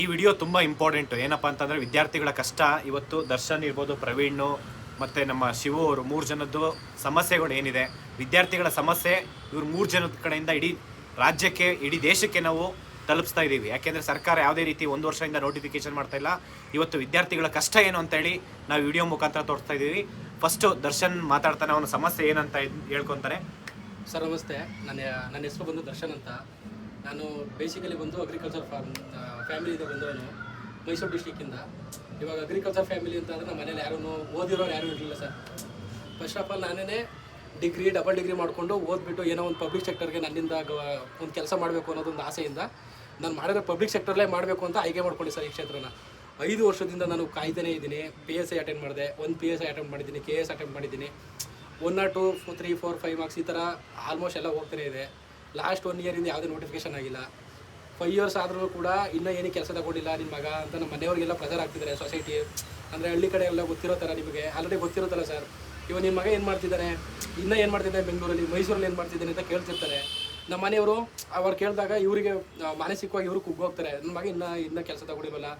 ಈ ವಿಡಿಯೋ ತುಂಬ ಇಂಪಾರ್ಟೆಂಟ್. ಏನಪ್ಪ ಅಂತಂದರೆ ವಿದ್ಯಾರ್ಥಿಗಳ ಕಷ್ಟ, ಇವತ್ತು ದರ್ಶನ್ ಇರ್ಬೋದು ಪ್ರವೀಣ್ ಮತ್ತು ನಮ್ಮ ಶಿವು ಅವರು ಮೂರು ಜನದ್ದು ಸಮಸ್ಯೆಗಳು ಏನಿದೆ. ವಿದ್ಯಾರ್ಥಿಗಳ ಸಮಸ್ಯೆ, ಇವ್ರು ಮೂರು ಜನದ ಕಡೆಯಿಂದ ಇಡೀ ರಾಜ್ಯಕ್ಕೆ, ಇಡೀ ದೇಶಕ್ಕೆ ನಾವು ತಲುಪಿಸ್ತಾ ಇದ್ದೀವಿ ಯಾಕೆಂದರೆ ಸರ್ಕಾರ ಯಾವುದೇ ರೀತಿ ಒಂದು ವರ್ಷದಿಂದ ನೋಟಿಫಿಕೇಶನ್ ಮಾಡ್ತಾ ಇಲ್ಲ. ಇವತ್ತು ವಿದ್ಯಾರ್ಥಿಗಳ ಕಷ್ಟ ಏನು ಅಂತೇಳಿ ನಾವು ವಿಡಿಯೋ ಮುಖಾಂತರ ತೋರಿಸ್ತಾ ಇದ್ದೀವಿ ಫಸ್ಟು ದರ್ಶನ್ ಮಾತಾಡ್ತಾನೆ, ಅವನ ಸಮಸ್ಯೆ ಏನಂತ ಹೇಳ್ಕೊಂತಾನೆ. ಸರ್, ನಮಸ್ತೆ. ನನ್ನ ನನ್ನ ಹೆಸರು ಬಂದು ದರ್ಶನ್ ಅಂತ. ನಾನು ಬೇಸಿಕಲಿ ಬಂದು ಅಗ್ರಿಕಲ್ಚರ್ ಫಾರ್ಮ್ ಫ್ಯಾಮಿಲಿಯಿಂದ ಬಂದವನು ಮೈಸೂರು ಡಿಸ್ಟಿಕ್ಕಿಂದ ಇವಾಗ ಅಗ್ರಿಕಲ್ಚರ್ ಫ್ಯಾಮಿಲಿ ಅಂತ ಅಂದರೆ ನಮ್ಮ ಮನೇಲಿ ಯಾರೂ ಓದಿರೋರು ಯಾರೂ ಇರಲಿಲ್ಲ ಸರ್. ಫಸ್ಟ್ ಆಫ್ ಆಲ್ ನಾನೇ ಡಿಗ್ರಿ ಡಬಲ್ ಡಿಗ್ರಿ ಮಾಡಿಕೊಂಡು ಓದ್ಬಿಟ್ಟು ಏನೋ ಒಂದು ಪಬ್ಲಿಕ್ ಸೆಕ್ಟರ್ಗೆ ನನ್ನಿಂದ ಒಂದು ಕೆಲಸ ಮಾಡಬೇಕು ಅನ್ನೋದೊಂದು ಆಸೆಯಿಂದ ನಾನು ಮಾಡಿದ್ರೆ ಪಬ್ಲಿಕ್ ಸೆಕ್ಟರ್ಲೇ ಮಾಡಬೇಕು ಅಂತ ಆಯ್ಕೆ ಮಾಡ್ಕೊಂಡೆ ಸರ್ ಈ ಕ್ಷೇತ್ರನ. ಐದು ವರ್ಷದಿಂದ ನಾನು ಕಾಯ್ತಾನೇ ಇದ್ದೀನಿ. ಪಿ ಎಸ್ ಐ ಅಟೆಂಡ್ ಮಾಡಿದೆ. ಒಂದು ಪಿ ಎಸ್ ಐ ಅಟೆಂಡ್ ಮಾಡಿದ್ದೀನಿ. ಕೆ ಎಸ್ ಅಟೆಂಡ್ ಮಾಡಿದ್ದೀನಿ. One or two three, four, five marks ಈ ಥರ ಆಲ್ಮೋಸ್ಟ್ ಎಲ್ಲ ಹೋಗ್ತಾನೆ ಇದೆ. ಲಾಸ್ಟ್ ಒನ್ ಇಯರಿಂದ ಯಾವುದೇ ನೋಟಿಫಿಕೇಶನ್ ಆಗಿಲ್ಲ. ಫೈವ್ ಇಯರ್ಸ್ ಆದರೂ ಕೂಡ ಇನ್ನೂ ಏನಕ್ಕೆ ಕೆಲಸ ತಗೊಂಡಿಲ್ಲ ನಿಮ್ಮ ಮಗ ಅಂತ ನಮ್ಮ ಮನೆಯವರಿಗೆಲ್ಲ ಪ್ರೆಸರ್ ಆಗ್ತಿದ್ದಾರೆ ಸೊಸೈಟಿ ಅಂದರೆ ಹಳ್ಳಿ ಕಡೆ ಎಲ್ಲ ಗೊತ್ತಿರೋ ಥರ ನಿಮಗೆ ಆಲ್ರೆಡಿ ಗೊತ್ತಿರುತ್ತಲ್ಲ ಸರ್ ಇವಾಗ ನಿಮ್ಮ ಮಗ ಏನು ಮಾಡ್ತಿದ್ದಾನೆ ಇನ್ನೂ ಏನು ಮಾಡ್ತಿದ್ದಾನೆ ಬೆಂಗಳೂರಲ್ಲಿ? ಮೈಸೂರಲ್ಲಿ ಏನು ಮಾಡ್ತಿದ್ದಾನೆ ಅಂತ ಕೇಳ್ತಿರ್ತಾರೆ. ನಮ್ಮ ಮನೆಯವರು ಅವ್ರು ಕೇಳಿದಾಗ ಇವರಿಗೆ ಮಾನಸಿಕವಾಗಿ ಇವರು ಕುಗ್ಗೋಗ್ತಾರೆ. ನನ್ನ ಮಗ ಇನ್ನೂ ಇನ್ನೂ ಕೆಲಸ ತಗೊಂಡಿಲ್ವಲ್ಲ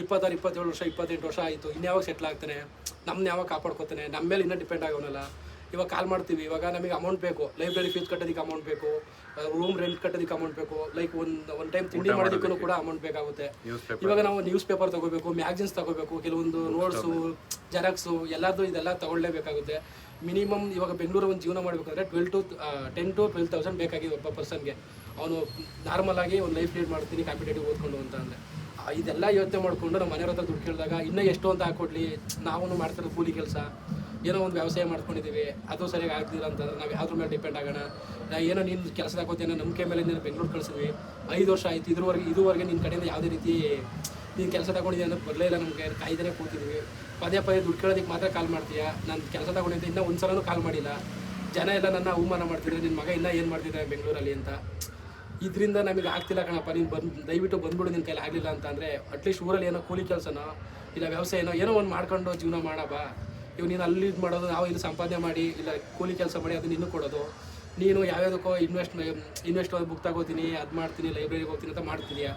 ಇಪ್ಪತ್ತಾರು, ಇಪ್ಪತ್ತೇಳು ವರ್ಷ, ಇಪ್ಪತ್ತೆಂಟು ವರ್ಷ ಆಯಿತು. ಇನ್ಯಾವಾಗ ಸೆಟ್ಲ್ ಆಗ್ತಾನೆ? ನಮ್ಮನ್ನ ಯಾವಾಗ ಕಾಪಾಡ್ಕೋತಾನೆ? ನಮ್ಮ ಮೇಲೆ ಇನ್ನೂ ಡಿಪೆಂಡ್ ಆಗೋನಲ್ಲ. ಇವಾಗ ಕಾಲ್ ಮಾಡ್ತೀವಿ. ಇವಾಗ ನಮಗೆ ಅಮೌಂಟ್ ಬೇಕು. ಲೈಬ್ರರಿ ಫೀಸ್ ಕಟ್ಟೋದಕ್ಕೆ ಅಮೌಂಟ್ ಬೇಕು. ರೂಮ್ ರೆಂಟ್ ಕಟ್ಟೋದಕ್ಕೆ ಅಮೌಂಟ್ ಬೇಕು. ಲೈಕ್ ಒಂದು ಒನ್ ಟೈಮ್ ತಿಂಡಿ ಮಾಡೋದಕ್ಕೂ ಕೂಡ ಅಮೌಂಟ್ ಬೇಕಾಗುತ್ತೆ. ಇವಾಗ ನಾವು ನ್ಯೂಸ್ ಪೇಪರ್ ತಗೋಬೇಕು ಮ್ಯಾಗ್ಝಿನ್ಸ್ ತಗೋಬೇಕು ಕೆಲವೊಂದು ನೋಟ್ಸು ಜೆರಾಕ್ಸು ಎಲ್ಲದೂ ಇದೆಲ್ಲ ತಗೊಳ್ಳೇಬೇಕಾಗುತ್ತೆ. ಮಿನಿಮಮ್ ಇವಾಗ ಬೆಂಗಳೂರು ಒಂದು ಜೀವನ ಮಾಡಬೇಕಂದ್ರೆ twelve to ten to twelve thousand ಬೇಕಾಗಿದೆ ಒಬ್ಬ ಪರ್ಸನ್ಗೆ ಅವನು ನಾರ್ಮಲ್ ಆಗಿ ಒಂದು ಲೈಫ್ ಲೀಡ್ ಮಾಡ್ತೀನಿ ಕಾಂಪಿಟೇಟಿವ್ ಓದ್ಕೊಂಡು ಅಂತ ಅಂದರೆ. ಇದೆಲ್ಲ ಯೋಚನೆ ಮಾಡಿಕೊಂಡು ನಮ್ಮ ಮನೆಯವ್ರ ಹತ್ರ ದುಡ್ಡು ಕೇಳಿದಾಗ ಇನ್ನೂ ಎಷ್ಟು ಅಂತ ಹಾಕೊಡ್ಲಿ. ನಾವು ಮಾಡ್ತಿರೋ ಕೂಲಿ ಕೆಲಸ. ಏನೋ ಒಂದು ವ್ಯವಸಾಯ ಮಾಡ್ಕೊಂಡಿದ್ದೀವಿ, ಅದು ಸರಿಯಾಗಿ ಆಗ್ತಿಲ್ಲ ಅಂತಂದ್ರೆ ನಾವು ಯಾವ್ದ್ರ ಮೇಲೆ ಡಿಪೆಂಡ್ ಆಗೋಣ? ನಾ ಏನೋ ನಿನ್ನ ಕೆಲಸ ಹಾಕೋತೇನೋ ನಂಬಿಕೆ ಮೇಲೆ ನೀನು ಬೆಂಗಳೂರು ಕಳಿಸಿದ್ವಿ. ಐದು ವರ್ಷ ಆಯ್ತು, ಇದುವರೆಗೆ ಇದುವರೆಗೆ ನಿನ್ನ ಕಡೆಯಿಂದ ಯಾವುದೇ ರೀತಿ ನೀನು ಕೆಲಸ ತಗೊಂಡಿದ್ದೆ ಅಂತ ಬರಲೇ ಇಲ್ಲ ನಮಗೆ ಕಾಯ್ದೇ ಕೂತಿದ್ವಿ. ಪದೇ ಪದೇ ದುಡ್ಡು ಕೇಳೋದಕ್ಕೆ ಮಾತ್ರ ಕಾಲ್ ಮಾಡ್ತೀಯಾ? ನಾನು ಕೆಲಸ ತಗೊಂಡಿದ್ದೆ, ಇನ್ನೂ ಒಂದು ಸಲನೂ ಕಾಲ್ ಮಾಡಿಲ್ಲ. ಜನ ಎಲ್ಲ ನನ್ನ ಅವಮಾನ ಮಾಡ್ತಿದ್ದಾರೆ ನಿನ್ನ ಮಗ ಇಲ್ಲ ಏನು ಮಾಡ್ತಿದ್ದಾರೆ ಬೆಂಗಳೂರಲ್ಲಿ ಅಂತ. ಇದರಿಂದ ನಮಗೆ ಆಗ್ತಿಲ್ಲ ಕಣಪ್ಪ, ನೀನು ಬಂದು, ದಯವಿಟ್ಟು ಬಂದ್ಬಿಡು ನಿನ್ನ ಕೈಲಿ ಆಗಲಿಲ್ಲ ಅಂತಂದರೆ ಅಟ್ಲೀಸ್ಟ್ ಊರಲ್ಲಿ ಏನೋ ಕೂಲಿ ಕೆಲಸನೋ, ಇಲ್ಲ ವ್ಯವಸಾಯನೋ ಏನೋ ಒಂದು ಮಾಡ್ಕೊಂಡು ಜೀವನ ಮಾಡಪ್ಪ ಇವ್ ನೀನು ಅಲ್ಲಿ ಇದು ಮಾಡೋದು, ನಾವು ಇಲ್ಲಿ ಸಂಪಾದನೆ ಮಾಡಿ, ಇಲ್ಲ ಕೂಲಿ ಕೆಲಸ ಮಾಡಿ ಅದನ್ನ ಇನ್ನೂ ಕೊಡೋದು. ನೀನು ಯಾವ್ಯಾವುದಕ್ಕೋ ಇನ್ವೆಸ್ಟ್ ಇನ್ವೆಸ್ಟ್ ಬುಕ್ ತಗೋತೀನಿ, ಅದು ಮಾಡ್ತೀನಿ ಲೈಬ್ರರಿಗೆ ಹೋಗ್ತೀನಿ ಅಂತ ಮಾಡ್ತಿದ್ಯಾ.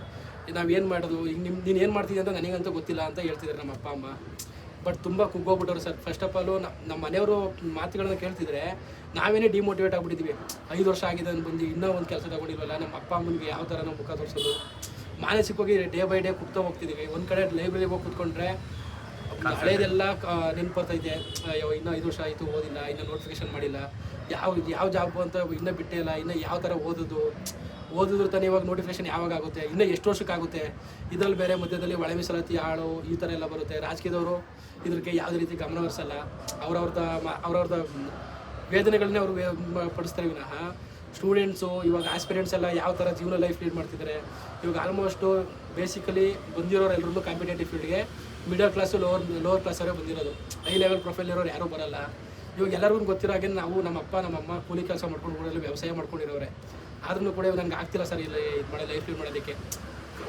ಏನು ಮಾಡೋದು? ಈಗ ನಿಮ್ಮ ನೀನು ಏನು ಮಾಡ್ತಿದ್ಯಾ ಅಂತ ನನಗಂತೂ ಗೊತ್ತಿಲ್ಲ ಅಂತ ಹೇಳ್ತಿದ್ದಾರೆ ನಮ್ಮ ಅಪ್ಪ, ಅಮ್ಮ. ಬಟ್ ತುಂಬ ಕುಗ್ಗೋಗ್ಬಿಟ್ಟವ್ರು ಸರ್. ಫಸ್ಟ್ ಆಫ್ ಆಲು ನಮ್ಮ ಮನೆಯವರು ಮಾತುಗಳನ್ನ ಕೇಳ್ತಿದ್ರೆ ನಾವೇನೇ ಡಿಮೋಟಿವೇಟ್ ಆಗ್ಬಿಟ್ಟಿದ್ವಿ. ಐದು ವರ್ಷ ಆಗಿದೆ ಅಂತ ಬಂದು ಇನ್ನೂ ಒಂದು ಕೆಲಸ ತಗೊಂಡಿಲ್ವಲ್ಲ, ನಮ್ಮ ಅಪ್ಪ ಅಮ್ಮನಿಗೆ ಯಾವ ಥರ ನಾವು ಮುಖ ತೋರಿಸೋದು? ಮಾನಸಿಕವಾಗಿ ಡೇ ಬೈ ಡೇ ಕುಗ್ತಾ ಹೋಗ್ತಿದ್ದೀವಿ ಒಂದು ಕಡೆ ಲೈಬ್ರರಿಗೆ ಹೋಗಿ ಕೂತ್ಕೊಂಡ್ರೆ ಹಳೇದೆಲ್ಲ ಇದೆ ಅಯ್ಯೋ, ಇನ್ನೂ ಐದು ವರ್ಷ ಆಯಿತು, ಓದಿಲ್ಲ, ಇನ್ನೂ ನೋಟಿಫಿಕೇಶನ್ ಮಾಡಿಲ್ಲ. ಯಾವ ಯಾವ ಜಾಬ್ ಅಂತ ಇನ್ನೂ ಬಿಟ್ಟೇ ಇಲ್ಲ, ಇನ್ನೂ ಯಾವ ಥರ ಓದೋದು? ಓದಿದ್ರು ತಾನೇ ಇವಾಗ ನೋಟಿಫಿಕೇಶನ್ ಯಾವಾಗ ಆಗುತ್ತೆ? ಇನ್ನೂ ಎಷ್ಟು ವರ್ಷಕ್ಕಾಗುತ್ತೆ? ಇದರಲ್ಲಿ ಬೇರೆ ಮಧ್ಯದಲ್ಲಿ ಒಳ ಮೀಸಲಾತಿ ಆಳು ಈ ಥರ ಎಲ್ಲ ಬರುತ್ತೆ. ರಾಜಕೀಯದವರು ಇದಕ್ಕೆ ಯಾವುದೇ ರೀತಿ ಗಮನ ಹರಿಸಲ್ಲ. ಅವ್ರವ್ರದ ಅವ್ರವ್ರದ ವೇದನೆಗಳನ್ನೇ ಅವರು ಪಡಿಸ್ತಾರೆ ವಿನಃ. ಸ್ಟೂಡೆಂಟ್ಸು ಇವಾಗ ಆಸ್ಪಿರೆಂಟ್ಸ್ ಎಲ್ಲ ಯಾವ ಥರ ಜೀವನ ಲೈಫ್ ಲೀಡ್ ಮಾಡ್ತಿದ್ದಾರೆ? ಇವಾಗ ಆಲ್ಮೋಸ್ಟು ಬೇಸಿಕಲಿ ಬಂದಿರೋರು ಎಲ್ಲರೂ ಕಾಂಪಿಟೇಟಿವ್ ಫೀಲ್ಡ್ಗೆ ಮಿಡಲ್ ಕ್ಲಾಸು ಲೋವರ್ ಲೋವರ್ ಕ್ಲಾಸವರೇ ಬಂದಿರೋದು. ಹೈ ಲೆವೆಲ್ ಪ್ರೊಫೈಲ್ ಇರೋರು ಯಾರೂ ಬರಲ್ಲ. ಇವಾಗ ಎಲ್ಲರಿಗೂ ಗೊತ್ತಿರೋ ಹಾಗೆ ನಾವು ನಮ್ಮ ಅಪ್ಪ ನಮ್ಮ ಅಮ್ಮ ಕೂಲಿ ಕೆಲಸ ಮಾಡ್ಕೊಂಡು ಊರಲ್ಲಿ ವ್ಯವಸಾಯ ಮಾಡ್ಕೊಂಡಿರೋರೆ. ಆದ್ರೂ ಕೂಡ ನನಗೆ ಆಗ್ತಿಲ್ಲ ಸರ್ ಇಲ್ಲಿ ಇದು ಮಾಡೋ ಲೈಫ್ ಲೀಡ್ ಮಾಡೋದಕ್ಕೆ.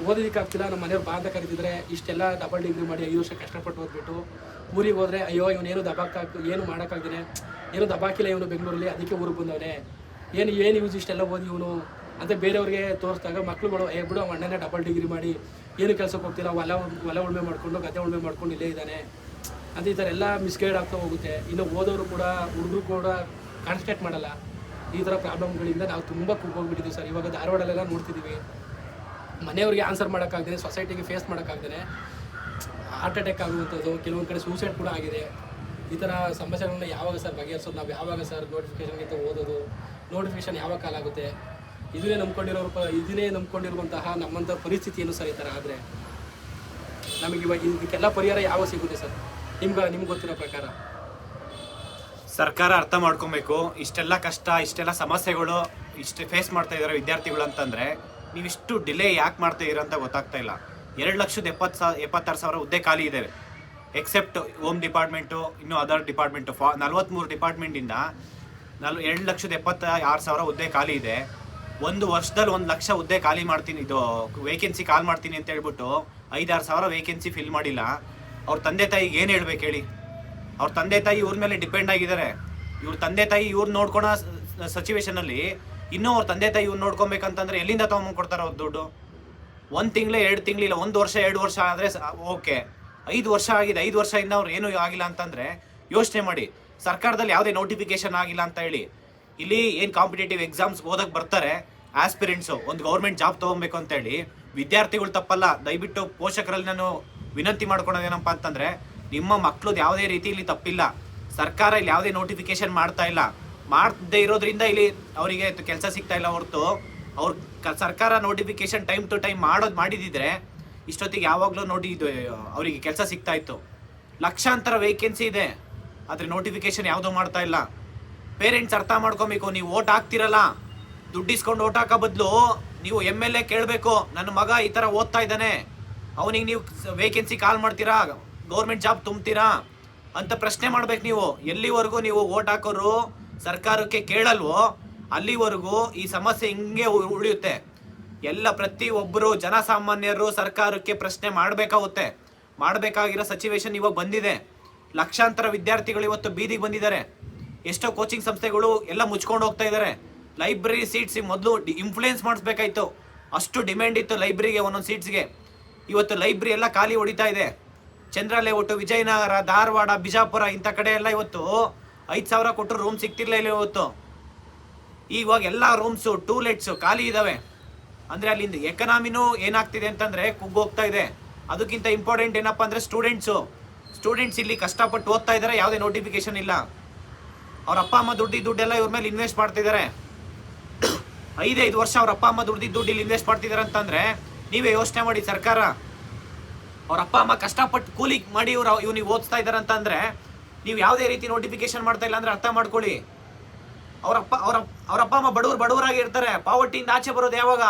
ಓದೋದಕ್ಕೆ ಆಗ್ತಿಲ್ಲ, ನಮ್ಮ ಮನೆಯವ್ರು ಬಾ ಕರೆದಿದ್ರೆ ಇಷ್ಟೆಲ್ಲ ಡಬಲ್ ಡಿಗ್ರಿ ಮಾಡಿ ಐದು ವರ್ಷ ಕಷ್ಟಪಟ್ಟು ಓದ್ಬಿಟ್ಟು ಊರಿಗೆ ಹೋದ್ರೆ ಅಯ್ಯೋ ಇವನೇನು ದಬಾಕ ಏನು ಮಾಡೋಕ್ಕಾಗ್ದೇನೆ ಏನು ದಬಾಕಿಲ್ಲ ಇವನು ಬೆಂಗಳೂರಲ್ಲಿ, ಅದಕ್ಕೆ ಊರಿಗೆ ಬಂದವನೇ. ಏನು ಏನು ಯೂಸ್ ಇಷ್ಟೆಲ್ಲ ಓದಿ ಇವನು? ಅಂತ ಬೇರೆಯವ್ರಿಗೆ ತೋರಿಸಿದಾಗ ಮಕ್ಕಳುಗಳು ಏ ಬಿಡು ಅಣ್ಣನೇ ಡಬಲ್ ಡಿಗ್ರಿ ಮಾಡಿ, ಏನು ಕೆಲಸಕ್ಕೆ ಹೋಗ್ತಿಲ್ಲ, ಹೊಲ ಹೊಲ ಉಳ್ಮೆ ಮಾಡಿಕೊಂಡು, ಗದ್ದೆ ಉಳ್ಮೆ ಮಾಡ್ಕೊಂಡು ಇಲ್ಲೇ ಇದ್ದಾನೆ. ಅಂತ ಈ ಥರ ಎಲ್ಲ ಮಿಸ್ಗೈಡ್ ಆಗ್ತಾ ಹೋಗುತ್ತೆ. ಇನ್ನು ಓದೋರು ಕೂಡ, ಹುಡುಗರು ಕೂಡ ಕಾನ್ಸಂಟ್ರೇಟ್ ಮಾಡಲ್ಲ. ಈ ಥರ ಪ್ರಾಬ್ಲಮ್ಗಳಿಂದ ನಾವು ತುಂಬ ಕುಗ್ಗೋಗ್ಬಿಟ್ಟಿದ್ದೀವಿ ಸರ್. ಇವಾಗ ಧಾರವಾಡಲ್ಲೆಲ್ಲ ನೋಡ್ತಿದ್ದೀವಿ. ಮನೆಯವ್ರಿಗೆ ಆನ್ಸರ್ ಮಾಡೋಕ್ಕಾಗ್ದೇ ಸೊಸೈಟಿಗೆ ಫೇಸ್ ಮಾಡೋಕ್ಕಾಗ್ದೇ ಹಾರ್ಟ್ ಅಟ್ಯಾಕ್ ಆಗುವಂಥದ್ದು, ಕೆಲವೊಂದು ಕಡೆ ಸೂಸೈಡ್ ಕೂಡ ಆಗಿದೆ. ಈ ಥರ ಸಮಸ್ಯೆಗಳನ್ನ ಯಾವಾಗ ಸರ್ ಬಗೆಹರಿಸೋದು? ನಾವು ಯಾವಾಗ ಸರ್ ನೋಟಿಫಿಕೇಷನ್ಗಿಂತ ಓದೋದು? ನೋಟಿಫಿಕೇಶನ್ ಯಾವಾಗ ಕಾಲ ಆಗುತ್ತೆ? ಇದನ್ನೇ ನಂಬ್ಕೊಂಡಿರೋ ಇದನ್ನೇ ನಂಬ್ಕೊಂಡಿರುವಂತಹ ನಮ್ಮಂಥ ಪರಿಸ್ಥಿತಿ ಏನು ಸರ್ ಈ ಥರ ಆದರೆ ನಮಗೆ ಇವಾಗ ಇದಕ್ಕೆಲ್ಲ ಪರಿಹಾರ ಯಾವ ಸಿಗುತ್ತೆ ಸರ್? ನಿಮ್ಗೆ ನಿಮ್ಗೆ ಗೊತ್ತಿರೋ ಪ್ರಕಾರ. ಸರ್ಕಾರ ಅರ್ಥ ಮಾಡ್ಕೊಬೇಕು. ಇಷ್ಟೆಲ್ಲ ಕಷ್ಟ, ಇಷ್ಟೆಲ್ಲ ಸಮಸ್ಯೆಗಳು ಇಷ್ಟು ಫೇಸ್ ಮಾಡ್ತಾ ಇದ್ದಾರೆ ವಿದ್ಯಾರ್ಥಿಗಳು ಅಂತಂದ್ರೆ ನೀವಿಷ್ಟು ಡಿಲೇ ಯಾಕೆ ಮಾಡ್ತಾ ಇದ್ದೀರ ಅಂತ ಗೊತ್ತಾಗ್ತಾ ಇಲ್ಲ. ಎರಡು ಲಕ್ಷದ ಎಪ್ಪತ್ತು ಸಾವಿರ ಎಪ್ಪತ್ತಾರು ಸಾವಿರ ಹುದ್ದೆ ಖಾಲಿ ಇದ್ದಾವೆ ಎಕ್ಸೆಪ್ಟ್ ಹೋಮ್ ಡಿಪಾರ್ಟ್ಮೆಂಟು ಇನ್ನು ಅದರ್ ಡಿಪಾರ್ಟ್ಮೆಂಟು ಫಾ ನಲ್ವತ್ತ್ಮೂರು ಡಿಪಾರ್ಟ್ಮೆಂಟಿಂದ ನಲ್ ಎರಡು ಲಕ್ಷದ ಎಪ್ಪತ್ತ ಆರು ಸಾವಿರ ಹುದ್ದೆ ಖಾಲಿ ಇದೆ. ಒಂದು ವರ್ಷದಲ್ಲಿ ಒಂದು ಲಕ್ಷ ಹುದ್ದೆ ಖಾಲಿ ಮಾಡ್ತೀನಿ. ಇದು ವೇಕೆನ್ಸಿ ಕಾಲ್ ಮಾಡ್ತೀನಿ ಅಂತ ಹೇಳ್ಬಿಟ್ಟು ಐದಾರು ಸಾವಿರ ವೇಕೆನ್ಸಿ ಫಿಲ್ ಮಾಡಿಲ್ಲ. ಅವ್ರ ತಂದೆ ತಾಯಿಗೆ ಏನು ಹೇಳ್ಬೇಕು ಹೇಳಿ? ಅವ್ರ ತಂದೆ ತಾಯಿ ಇವ್ರ ಮೇಲೆ ಡಿಪೆಂಡ್ ಆಗಿದ್ದಾರೆ. ಇವ್ರ ತಂದೆ ತಾಯಿ ಇವ್ರು ನೋಡ್ಕೊಳೋ ಸಚುವೇಶನಲ್ಲಿ ಇನ್ನೂ ಅವ್ರ ತಂದೆ ತಾಯಿ ಇವ್ರು ನೋಡ್ಕೊಬೇಕಂತಂದ್ರೆ ಎಲ್ಲಿಂದ ತಗೊಂಬಂದ್ ಕೊಡ್ತಾರೆ ಅವ್ರ ದುಡ್ಡು? ಒಂದು ತಿಂಗಳು, ಎರಡು ತಿಂಗಳಿಲ್ಲ ಒಂದು ವರ್ಷ, ಎರಡು ವರ್ಷ ಆದರೆ ಓಕೆ. ಐದು ವರ್ಷ ಆಗಿದೆ, ಐದು ವರ್ಷದಿಂದ ಅವ್ರು ಏನೂ ಆಗಿಲ್ಲ ಅಂತಂದರೆ ಯೋಚನೆ ಮಾಡಿ. ಸರ್ಕಾರದಲ್ಲಿ ಯಾವುದೇ ನೋಟಿಫಿಕೇಶನ್ ಆಗಿಲ್ಲ ಅಂತ ಹೇಳಿ. ಇಲ್ಲಿ ಏನು ಕಾಂಪಿಟೇಟಿವ್ ಎಕ್ಸಾಮ್ಸ್ ಓದಕ್ಕೆ ಬರ್ತಾರೆ ಆಸ್ಪಿರೆಂಟ್ಸು ಒಂದು ಗೌರ್ಮೆಂಟ್ ಜಾಬ್ ತೊಗೊಬೇಕು ಅಂತೇಳಿ ವಿದ್ಯಾರ್ಥಿಗಳು ತಪ್ಪಲ್ಲ, ದಯವಿಟ್ಟು ಪೋಷಕರಲ್ಲಿ ನಾನು ವಿನಂತಿ ಮಾಡ್ಕೊಳೋದೇನಪ್ಪ ಅಂತಂದರೆ, ನಿಮ್ಮ ಮಕ್ಳದ್ದು ಯಾವುದೇ ರೀತಿ ಇಲ್ಲಿ ತಪ್ಪಿಲ್ಲ. ಸರ್ಕಾರ ಇಲ್ಲಿ ಯಾವುದೇ ನೋಟಿಫಿಕೇಶನ್ ಮಾಡ್ತಾ ಇಲ್ಲ. ಮಾಡದೇ ಇರೋದ್ರಿಂದ ಇಲ್ಲಿ ಅವರಿಗೆ ಕೆಲಸ ಸಿಗ್ತಾ ಇಲ್ಲ ಹೊರತು. ಅವ್ರ ಸರ್ಕಾರ ನೋಟಿಫಿಕೇಶನ್ ಟೈಮ್ ಟು ಟೈಮ್ ಮಾಡೋದು ಮಾಡಿದಿದ್ರೆ, ಇಷ್ಟೊತ್ತಿಗೆ ಯಾವಾಗಲೂ ನೋಡಿ ಅವರಿಗೆ ಕೆಲಸ ಸಿಗ್ತಾ ಇತ್ತು. ಲಕ್ಷಾಂತರ ವೇಕೆನ್ಸಿ ಇದೆ. ಆದರೆ ನೋಟಿಫಿಕೇಶನ್ ಯಾವುದೂ ಮಾಡ್ತಾ ಇಲ್ಲ. ಪೇರೆಂಟ್ಸ್ ಅರ್ಥ ಮಾಡ್ಕೊಬೇಕು, ನೀವು ಓಟ್ ಹಾಕ್ತಿರಲ್ಲ. ದುಡ್ಡು ಇಸ್ಕೊಂಡು ಓಟ್ ಹಾಕೋ ಬದಲು ನೀವು ಎಂ ಎಲ್ ಎ ಕೇಳಬೇಕು, ನನ್ನ ಮಗ ಈ ಥರ ಓದ್ತಾ ಇದ್ದಾನೆ. ಅವನಿಗೆ ನೀವು ವೇಕೆನ್ಸಿ ಕಾಲ್ ಮಾಡ್ತೀರಾ ಗೌರ್ಮೆಂಟ್ ಜಾಬ್ ತುಂಬ್ತೀರಾ ಅಂತ ಪ್ರಶ್ನೆ ಮಾಡ್ಬೇಕು ನೀವು. ಎಲ್ಲಿವರೆಗೂ ನೀವು ಓಟ್ ಹಾಕೋರು ಸರ್ಕಾರಕ್ಕೆ ಕೇಳಲ್ವೋ, ಅಲ್ಲಿವರೆಗೂ ಈ ಸಮಸ್ಯೆ ಹಿಂಗೆ ಉಳಿಯುತ್ತೆ. ಎಲ್ಲ ಪ್ರತಿ ಒಬ್ಬರು ಜನಸಾಮಾನ್ಯರು ಸರ್ಕಾರಕ್ಕೆ ಪ್ರಶ್ನೆ ಮಾಡಬೇಕಾಗುತ್ತೆ. ಮಾಡಬೇಕಾಗಿರೋ ಸಚುವೇಶನ್ ಇವಾಗ ಬಂದಿದೆ. ಲಕ್ಷಾಂತರ ವಿದ್ಯಾರ್ಥಿಗಳು ಇವತ್ತು ಬೀದಿಗೆ ಬಂದಿದ್ದಾರೆ. ಎಷ್ಟೋ ಕೋಚಿಂಗ್ ಸಂಸ್ಥೆಗಳು ಎಲ್ಲ ಮುಚ್ಕೊಂಡು ಹೋಗ್ತಾ ಇದ್ದಾರೆ ಲೈಬ್ರರಿ ಸೀಟ್ಸ್ ಮೊದಲು ಇನ್ಫ್ಲೂಯೆನ್ಸ್ ಮಾಡಿಸ್ಬೇಕಾಯ್ತು. ಅಷ್ಟು ಡಿಮ್ಯಾಂಡ್ ಇತ್ತು ಲೈಬ್ರರಿಗೆ ಒಂದೊಂದು ಸೀಟ್ಸ್ಗೆ ಇವತ್ತು ಲೈಬ್ರರಿ ಎಲ್ಲ ಖಾಲಿ ಹೊಡಿತಾ ಇದೆ. ಚಂದ್ರ ಒಟ್ಟು ವಿಜಯನಗರ, ಧಾರವಾಡ, ಬಿಜಾಪುರ ಇಂಥ ಕಡೆ ಎಲ್ಲ ಇವತ್ತು ಐದು ಸಾವಿರ ಕೊಟ್ಟರು ರೂಮ್ ಸಿಗ್ತಿರ್ಲಿಲ್ಲ ಇಲ್ಲಿ ಇವತ್ತು. ಈವಾಗ ಎಲ್ಲ ರೂಮ್ಸು ಟೂಲೆಟ್ಸು ಖಾಲಿ ಇದ್ದಾವೆ ಅಂದರೆ ಅಲ್ಲಿಂದ ಎಕನಾಮಿನೂ ಏನಾಗ್ತಿದೆ ಅಂತಂದ್ರೆ ಕುಗ್ಗೋಗ್ತಾ ಇದೆ. ಅದಕ್ಕಿಂತ ಇಂಪಾರ್ಟೆಂಟ್ ಏನಪ್ಪ ಅಂದರೆ ಸ್ಟೂಡೆಂಟ್ಸು ಸ್ಟೂಡೆಂಟ್ಸ್ ಇಲ್ಲಿ ಕಷ್ಟಪಟ್ಟು ಓದ್ತಾ ಇದ್ದಾರೆ ಯಾವುದೇ ನೋಟಿಫಿಕೇಶನ್ ಇಲ್ಲ. ಅವ್ರ ಅಪ್ಪ ಅಮ್ಮ ದುಡ್ಡಿ ದುಡ್ಡೆಲ್ಲ ಇವ್ರ ಮೇಲೆ ಇನ್ವೆಸ್ಟ್ ಮಾಡ್ತಿದ್ದಾರೆ ಐದೈದು ವರ್ಷ ಅವ್ರ ಅಪ್ಪ ಅಮ್ಮ ದುಡ್ಡಿ ದುಡ್ಡು ಇಲ್ಲಿ ಇನ್ವೆಸ್ಟ್ ಮಾಡ್ತಿದ್ದಾರೆ ಅಂತಂದ್ರೆ ನೀವೇ ಯೋಚನೆ ಮಾಡಿ ಸರ್ಕಾರ. ಅವ್ರ ಅಪ್ಪ ಅಮ್ಮ ಕಷ್ಟಪಟ್ಟು ಕೂಲಿ ಮಾಡಿ ಇವ್ರು ಇವ್ನಿಗೆ ಓದಿಸ್ತಾ ಇದ್ದಾರೆ ಅಂತಂದ್ರೆ ನೀವು ಯಾವುದೇ ರೀತಿ ನೋಟಿಫಿಕೇಶನ್ ಮಾಡ್ತಾ ಇಲ್ಲ ಅಂದ್ರೆ ಅರ್ಥ ಮಾಡ್ಕೊಳ್ಳಿ. ಅವರಪ್ಪ ಅವರ ಅವ್ರ ಅಪ್ಪ ಅಮ್ಮ ಬಡವರು ಬಡವರಾಗಿ ಇರ್ತಾರೆ. ಪಾವರ್ಟಿಯಿಂದ ಆಚೆ ಬರೋದು ಯಾವಾಗ?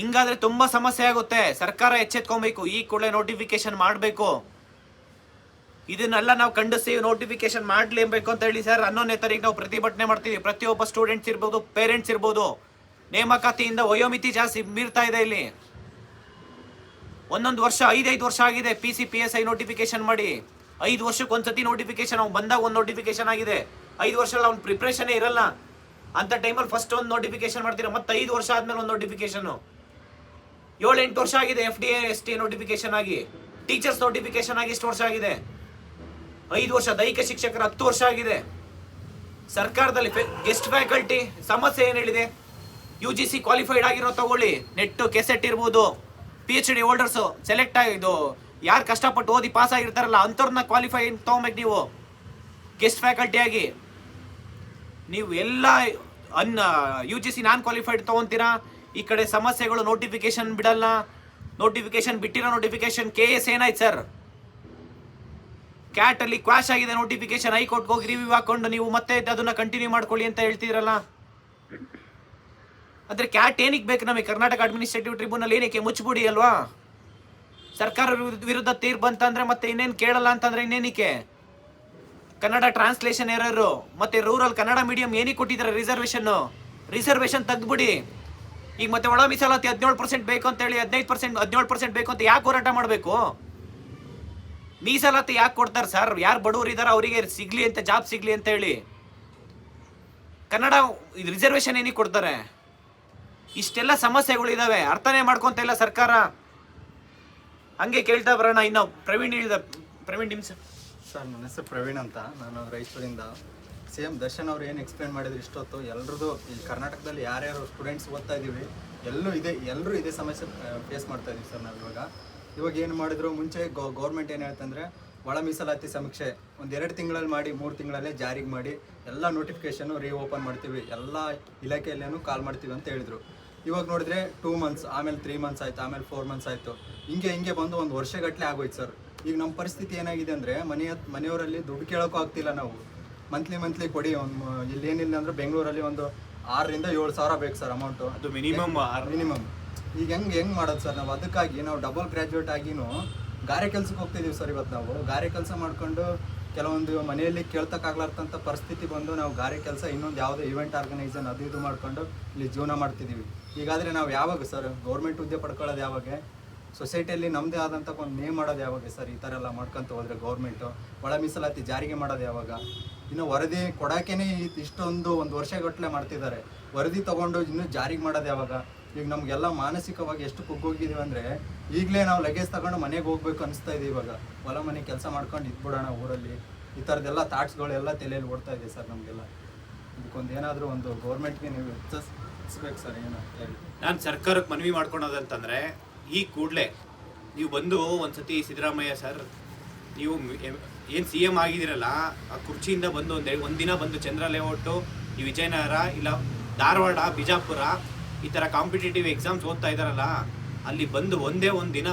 ಹಿಂಗಾದ್ರೆ ತುಂಬಾ ಸಮಸ್ಯೆ ಆಗುತ್ತೆ. ಸರ್ಕಾರ ಎಚ್ಚೆತ್ಕೊಬೇಕು. ಈ ಕೂಡಲೇ ನೋಟಿಫಿಕೇಶನ್ ಮಾಡಬೇಕು. ಇದನ್ನೆಲ್ಲ ನಾವು ಖಂಡಿಸ್ತೀವಿ ನೋಟಿಫಿಕೇಶನ್ ಮಾಡಲೇಬೇಕು ಅಂತ ಹೇಳಿ ಸರ್. ಹನ್ನೊಂದನೇ ತಾರೀಕು ನಾವು ಪ್ರತಿಭಟನೆ ಮಾಡ್ತೀವಿ. ಪ್ರತಿಯೊಬ್ಬ ಸ್ಟೂಡೆಂಟ್ಸ್ ಇರ್ಬೋದು ಪೇರೆಂಟ್ಸ್ ಇರ್ಬೋದು. ನೇಮಕಾತಿಯಿಂದ ವಯೋಮಿತಿ ಜಾಸ್ತಿ ಮೀರ್ತಾ ಇದೆ ಇಲ್ಲಿ. ಒಂದೊಂದು ವರ್ಷ, ಐದೈದು ವರ್ಷ ಆಗಿದೆ. P C P S I notification ಮಾಡಿ. ಐದು ವರ್ಷಕ್ಕೆ ಒಂದ್ಸತಿ ನೋಟಿಫಿಕೇಶನ್ ಅವ್ನು ಬಂದಾಗ ಒಂದು ನೋಟಿಫಿಕೇಶನ್ ಆಗಿದೆ. ಐದು ವರ್ಷ ಅವ್ನು ಪ್ರಿಪ್ರೇಷನೇ ಇರಲ್ಲ. ಅಂತ ಟೈಮಲ್ಲಿ ಫಸ್ಟ್ ಒಂದು ನೋಟಿಫಿಕೇಶನ್ ಮಾಡ್ತೀರಾ? ಮತ್ತೆ ಐದು ವರ್ಷ ಆದ್ಮೇಲೆ ಒಂದು ನೋಟಿಫಿಕೇಶನ್ ಏಳು ಎಂಟು ವರ್ಷ ಆಗಿದೆ F D S T notification ಆಗಿ. ಟೀಚರ್ಸ್ ನೋಟಿಫಿಕೇಶನ್ ಆಗಿ ಇಷ್ಟು ವರ್ಷ ಆಗಿದೆ? ಐದು ವರ್ಷ ದೈಹಿಕ ಶಿಕ್ಷಕರ ಹತ್ತು ವರ್ಷ ಆಗಿದೆ. ಸರ್ಕಾರದಲ್ಲಿ ಗೆಸ್ಟ್ ಫ್ಯಾಕಲ್ಟಿ ಸಮಸ್ಯೆ ಏನು ಹೇಳಿದೆ ಯು ಜಿ ಸಿ ಕ್ವಾಲಿಫೈಡ್ ಆಗಿರೋ ತಗೊಳ್ಳಿ. ನೆಟ್ ಕೆಸೆಟ್ ಇರ್ಬೋದು. P H D holders select ಆಗಿದ್ದು ಯಾರು ಕಷ್ಟಪಟ್ಟು ಓದಿ ಪಾಸ್ ಆಗಿರ್ತಾರಲ್ಲ, ಅಂಥವ್ರನ್ನ ಕ್ವಾಲಿಫೈ ತೊಗೊಬೇಕು ನೀವು? ಗೆಸ್ಟ್ ಫ್ಯಾಕಲ್ಟಿ ಆಗಿ. ನೀವು ಎಲ್ಲ ಅನ್ನ U G C non qualified ತೊಗೊತೀರಾ? ಈ ಕಡೆ ಸಮಸ್ಯೆಗಳು ನೋಟಿಫಿಕೇಶನ್ ಬಿಡಲ್ಲ. ನೋಟಿಫಿಕೇಶನ್ ಬಿಟ್ಟಿರೋ ನೋಟಿಫಿಕೇಶನ್ ಕೆ ಎಸ್ ಏನಾಯ್ತು ಸರ್ ಕ್ಯಾಟ್ ಅಲ್ಲಿ ಕ್ವಾಶ್ ಆಗಿದೆ ನೋಟಿಫಿಕೇಶನ್ ಹೈಕೋರ್ಟ್ಗೆ ಹೋಗಿ ರಿವ್ಯೂ ಹಾಕೊಂಡು ನೀವು ಮತ್ತೆ ಅದನ್ನ ಕಂಟಿನ್ಯೂ ಮಾಡ್ಕೊಳ್ಳಿ ಅಂತ ಹೇಳ್ತಿದ್ರಲ್ಲ? ಅಂದ್ರೆ ಕ್ಯಾಟ್ ಏನಕ್ಕೆ ಬೇಕು ನಮಗೆ? ಕರ್ನಾಟಕ ಅಡ್ಮಿನಿಸ್ಟ್ರೇಟಿವ್ ಟ್ರಿಬ್ಯುನಲ್ ಏನಕ್ಕೆ? ಮುಚ್ಚಿಬಿಡಿ ಅಲ್ವಾ? ಸರ್ಕಾರ ವಿರುದ್ಧ- ತೀರ್ಪು ಬಂತಂದ್ರೆ ಮತ್ತೆ ಇನ್ನೇನು ಕೇಳಲ್ಲ ಅಂತಂದ್ರೆ ಇನ್ನೇನಕ್ಕೆ? ಕನ್ನಡ ಟ್ರಾನ್ಸ್ಲೇಷನ್ ಎರರು ಮತ್ತೆ ರೂರಲ್ ಕನ್ನಡ ಮೀಡಿಯಂ ಏನಕ್ಕೆ ಕೊಟ್ಟಿದ್ದಾರೆ ರಿಸರ್ವೇಷನ್ ರಿಸರ್ವೇಷನ್ ತೆಗ್ದ್ಬಿಡಿ. ಈಗ ಮತ್ತೆ ಒಳ ಮೀಸಲಾತಿ ಹದಿನೇಳು ಪರ್ಸೆಂಟ್ ಬೇಕು ಅಂತ ಹೇಳಿ, ಹದಿನೈದು ಪರ್ಸೆಂಟ್ ಹದಿನೇಳು ಪರ್ಸೆಂಟ್ ಬೇಕು ಅಂತ ಯಾಕೆ ಹೋರಾಟ ಮಾಡಬೇಕು? ಮೀಸಲಾತಿ ಯಾಕೆ ಕೊಡ್ತಾರೆ ಸರ್? ಯಾರು ಬಡವರು ಇದಾರೆ ಅವರಿಗೆ ಸಿಗ್ಲಿ ಅಂತ, ಜಾಬ್ ಸಿಗ್ಲಿ ಅಂತ ಹೇಳಿ. ಕನ್ನಡ ರಿಸರ್ವೇಷನ್ ಏನಿಗೆ ಕೊಡ್ತಾರೆ? ಇಷ್ಟೆಲ್ಲ ಸಮಸ್ಯೆಗಳು ಇದಾವೆ. ಅರ್ಥನೇ ಮಾಡ್ಕೊಂತ ಇಲ್ಲ ಸರ್ಕಾರ. ಹಂಗೆ ಕೇಳ್ತಾ ಬರೋಣ. ಇನ್ನು ಪ್ರವೀಣ್ ಹೇಳಿದ, ಪ್ರವೀಣ್ ನಿಮ್ಸ ಸರ್, ನನ್ನ ಹೆಸರು ಪ್ರವೀಣ್ ಅಂತ. ನಾನು ರಾಯಚೂರಿಂದ. ಸೇಮ್ ದರ್ಶನ್ ಅವ್ರು ಏನು ಎಕ್ಸ್ಪ್ಲೇನ್ ಮಾಡಿದ್ರು ಇಷ್ಟೊತ್ತು, ಎಲ್ರದ್ದು ಈ ಕರ್ನಾಟಕದಲ್ಲಿ ಯಾರ್ಯಾರು ಸ್ಟೂಡೆಂಟ್ಸ್ ಓದ್ತಾ ಇದ್ದೀವಿ, ಎಲ್ಲೂ ಇದೆ, ಎಲ್ಲರೂ ಇದೇ ಸಮಸ್ಯೆ ಫೇಸ್ ಮಾಡ್ತಾ ಇದ್ದೀವಿ ಸರ್ ನಾವು ಇವಾಗ ಇವಾಗ ಏನು ಮಾಡಿದ್ರು? ಮುಂಚೆ ಗೌರ್ಮೆಂಟ್ ಏನು ಹೇಳ್ತಂದ್ರೆ ಒಳ ಮೀಸಲಾತಿ ಸಮೀಕ್ಷೆ ಒಂದು ಎರಡು ತಿಂಗಳಲ್ಲಿ ಮಾಡಿ ಮೂರು ತಿಂಗಳಲ್ಲೇ ಜಾರಿಗೆ ಮಾಡಿ ಎಲ್ಲ ನೋಟಿಫಿಕೇಷನ್ನು ರೀ ಓಪನ್ ಮಾಡ್ತೀವಿ. ಎಲ್ಲ ಇಲಾಖೆಯಲ್ಲೇನು ಕಾಲ್ ಮಾಡ್ತೀವಿ ಅಂತ ಹೇಳಿದ್ರು. ಇವಾಗ ನೋಡಿದ್ರೆ ಟೂ ಮಂತ್ಸ್ ಆಮೇಲೆ ತ್ರೀ ಮಂತ್ಸ್ ಆಯಿತು ಆಮೇಲೆ ಫೋರ್ ಮಂತ್ಸ್ ಆಯಿತು. ಹಿಂಗೆ ಹಿಂಗೆ ಬಂದು ಒಂದು ವರ್ಷಗಟ್ಟಲೆ ಆಗೋಯ್ತು ಸರ್. ಈಗ ನಮ್ಮ ಪರಿಸ್ಥಿತಿ ಏನಾಗಿದೆ ಅಂದರೆ ಮನೆಯ ಮನೆಯವರಲ್ಲಿ ದುಡ್ಡು ಕೇಳೋಕ್ಕೂ ಆಗ್ತಿಲ್ಲ ನಾವು. ಮಂತ್ಲಿ ಮಂತ್ಲಿ ಕೊಡಿ ಒಂದು ಇಲ್ಲಿ ಏನಿಲ್ಲ ಅಂದ್ರೆ ಬೆಂಗಳೂರಲ್ಲಿ ಒಂದು ಆರರಿಂದ ಏಳು ಸಾವಿರ ಬೇಕು ಸರ್ ಅಮೌಂಟು ಅದು ಮಿನಿಮಮ್ ಮಿನಿಮಮ್ ಈಗ ಹೆಂಗೆ ಹೆಂಗೆ ಮಾಡೋದು ಸರ್ ನಾವು? ಅದಕ್ಕಾಗಿ ನಾವು ಡಬಲ್ ಗ್ರ್ಯಾಜುಯೇಟ್ ಆಗಿನೂ ಗಾರೆ ಕೆಲ್ಸಕ್ಕೆ ಹೋಗ್ತಿದ್ದೀವಿ ಸರ್ ಇವತ್ತು ನಾವು. ಗಾರೆ ಕೆಲಸ ಮಾಡ್ಕೊಂಡು ಕೆಲವೊಂದು ಮನೆಯಲ್ಲಿ ಕೇಳ್ತಕ್ಕಾಗ್ಲಾರ್ದಂಥ ಪರಿಸ್ಥಿತಿ ಬಂದು ನಾವು ಗಾರೆ ಕೆಲಸ ಇನ್ನೊಂದು ಯಾವುದೋ ಇವೆಂಟ್ ಆರ್ಗನೈಸನ್ ಅದು ಇದು ಮಾಡ್ಕೊಂಡು ಇಲ್ಲಿ ಜೀವನ ಮಾಡ್ತಿದ್ದೀವಿ ಈಗಾದರೆ ನಾವು ಯಾವಾಗ ಸರ್ ಗೌರ್ಮೆಂಟ್ ಹುದ್ದೆ ಪಡ್ಕೊಳ್ಳೋದು ಯಾವಾಗ? ಸೊಸೈಟಿಯಲ್ಲಿ ನಮ್ಮದೇ ಆದಂಥ ಒಂದು ನೇಮ್ ಮಾಡೋದು ಯಾವಾಗ ಸರ್? ಈ ಥರ ಎಲ್ಲ ಮಾಡ್ಕೊಂತ ಹೋದರೆ ಗೌರ್ಮೆಂಟು. ಒಳ ಮೀಸಲಾತಿ ಜಾರಿಗೆ ಮಾಡೋದು ಯಾವಾಗ? ಇನ್ನು ವರದಿ ಕೊಡೋಕ್ಕೇನೆ ಇಷ್ಟೊಂದು ಒಂದು ವರ್ಷಗಟ್ಟಲೆ ಮಾಡ್ತಿದ್ದಾರೆ. ವರದಿ ತಗೊಂಡು ಇನ್ನೂ ಜಾರಿಗೆ ಮಾಡೋದು ಯಾವಾಗ? ಈಗ ನಮಗೆಲ್ಲ ಮಾನಸಿಕವಾಗಿ ಎಷ್ಟು ಕುಗ್ಗೋಗಿದೀವಿ ಅಂದರೆ ಈಗಲೇ ನಾವು ಲಗೇಜ್ ತಗೊಂಡು ಮನೆಗೆ ಹೋಗ್ಬೇಕು ಅನಿಸ್ತಾ ಇದೆ ಇವಾಗ. ಹೊಲ ಮನೆ ಕೆಲಸ ಮಾಡ್ಕೊಂಡು ಇದ್ಬಿಡೋಣ ಊರಲ್ಲಿ. ಈ ಥರದ್ದೆಲ್ಲ ಥಾಟ್ಸ್ಗಳೆಲ್ಲ ತಲೆಯಲ್ಲಿ ಓಡ್ತಾ ಇದೆ ಸರ್ ನಮಗೆಲ್ಲ. ಇದಕ್ಕೊಂದು ಏನಾದರೂ ಒಂದು ಗೌರ್ಮೆಂಟ್ಗೆ ನೀವು ಹೆಚ್ಚಿಸ್ಬೇಕು ಸರ್ ಏನು ಹೇಳಿ. ನಾನು ಸರ್ಕಾರಕ್ಕೆ ಮನವಿ ಮಾಡ್ಕೊಳೋದಂತಂದರೆ ಈ ಕೂಡಲೇ ನೀವು ಬಂದು ಒಂದ್ಸತಿ ಸಿದ್ದರಾಮಯ್ಯ ಸರ್, ನೀವು ಏನು ಸಿ ಎಂ ಆಗಿದ್ದೀರಲ್ಲ, ಆ ಕುರ್ಚಿಯಿಂದ ಬಂದು ಒಂದೇ ಒಂದಿನ ಬಂದು ಚಂದ್ರ ಲೇಔಟು ಈ ವಿಜಯನಗರ ಇಲ್ಲ ಧಾರವಾಡ, ಬಿಜಾಪುರ ಈ ಥರ ಕಾಂಪಿಟೇಟಿವ್ ಎಕ್ಸಾಮ್ಸ್ ಓದ್ತಾ ಇದ್ದಾರಲ್ಲ ಅಲ್ಲಿ ಬಂದು ಒಂದೇ ಒಂದು ದಿನ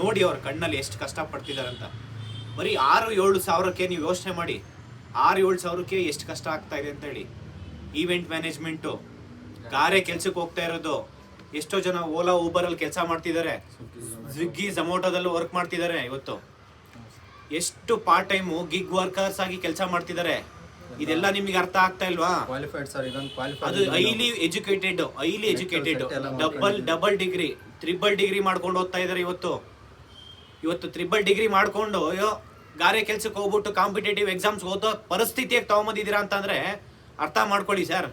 ನೋಡಿ ಅವ್ರ ಕಣ್ಣಲ್ಲಿ ಎಷ್ಟು ಕಷ್ಟಪಡ್ತಿದ್ದಾರಂತ ಬರೀ ಆರು ಏಳು ಸಾವಿರಕ್ಕೆ ನೀವು ಯೋಚನೆ ಮಾಡಿ, ಆರು ಏಳು ಸಾವಿರಕ್ಕೆ ಎಷ್ಟು ಕಷ್ಟ ಆಗ್ತಾ ಇದೆ ಅಂತೇಳಿ. ಈವೆಂಟ್ ಮ್ಯಾನೇಜ್ಮೆಂಟು ಗಾರೆ ಕೆಲ್ಸಕ್ಕೆ ಹೋಗ್ತಾ ಇರೋದು, ಎಷ್ಟೋ ಜನ ಓಲಾ, ಊಬರಲ್ಲಿ ಕೆಲಸ ಮಾಡ್ತಿದ್ದಾರೆ ಸ್ವಿಗ್ಗಿ ಝೊಮೊಟೋದಲ್ಲೂ ವರ್ಕ್ ಮಾಡ್ತಿದ್ದಾರೆ ಇವತ್ತು. ಎಷ್ಟು ಪಾರ್ಟ್ ಟೈಮು ಗಿಗ್ ವರ್ಕರ್ಸ್ ಆಗಿ ಕೆಲಸ ಮಾಡ್ತಿದ್ದಾರೆ ಇದೆಲ್ಲ ನಿಮಗೆ ಅರ್ಥ ಆಗ್ತಾ ಇಲ್ವಾ? ಕ್ವಾಲಿಫೈಡ್ ಸರ್ ಇದೊಂದು ಅದು highly educated highly educated double double degree triple degree ಮಾಡ್ಕೊಂಡು ಓದ್ತಾ ಇದ್ದಾರೆ ಇವತ್ತು. ಇವತ್ತು ತ್ರಿಬಲ್ ಡಿಗ್ರಿ ಮಾಡ್ಕೊಂಡು ಅಯ್ಯೋ ಗಾರೆ ಕೆಲ್ಸಕ್ಕೆ ಹೋಗ್ಬಿಟ್ಟು ಕಾಂಪಿಟೇಟಿವ್ ಎಕ್ಸಾಮ್ಸ್ ಓದೋ ಪರಿಸ್ಥಿತಿಯಾಗಿ ತಗೊಂಬಂದಿದ್ದೀರಾ ಅಂತಂದ್ರೆ ಅರ್ಥ ಮಾಡ್ಕೊಳ್ಳಿ ಸರ್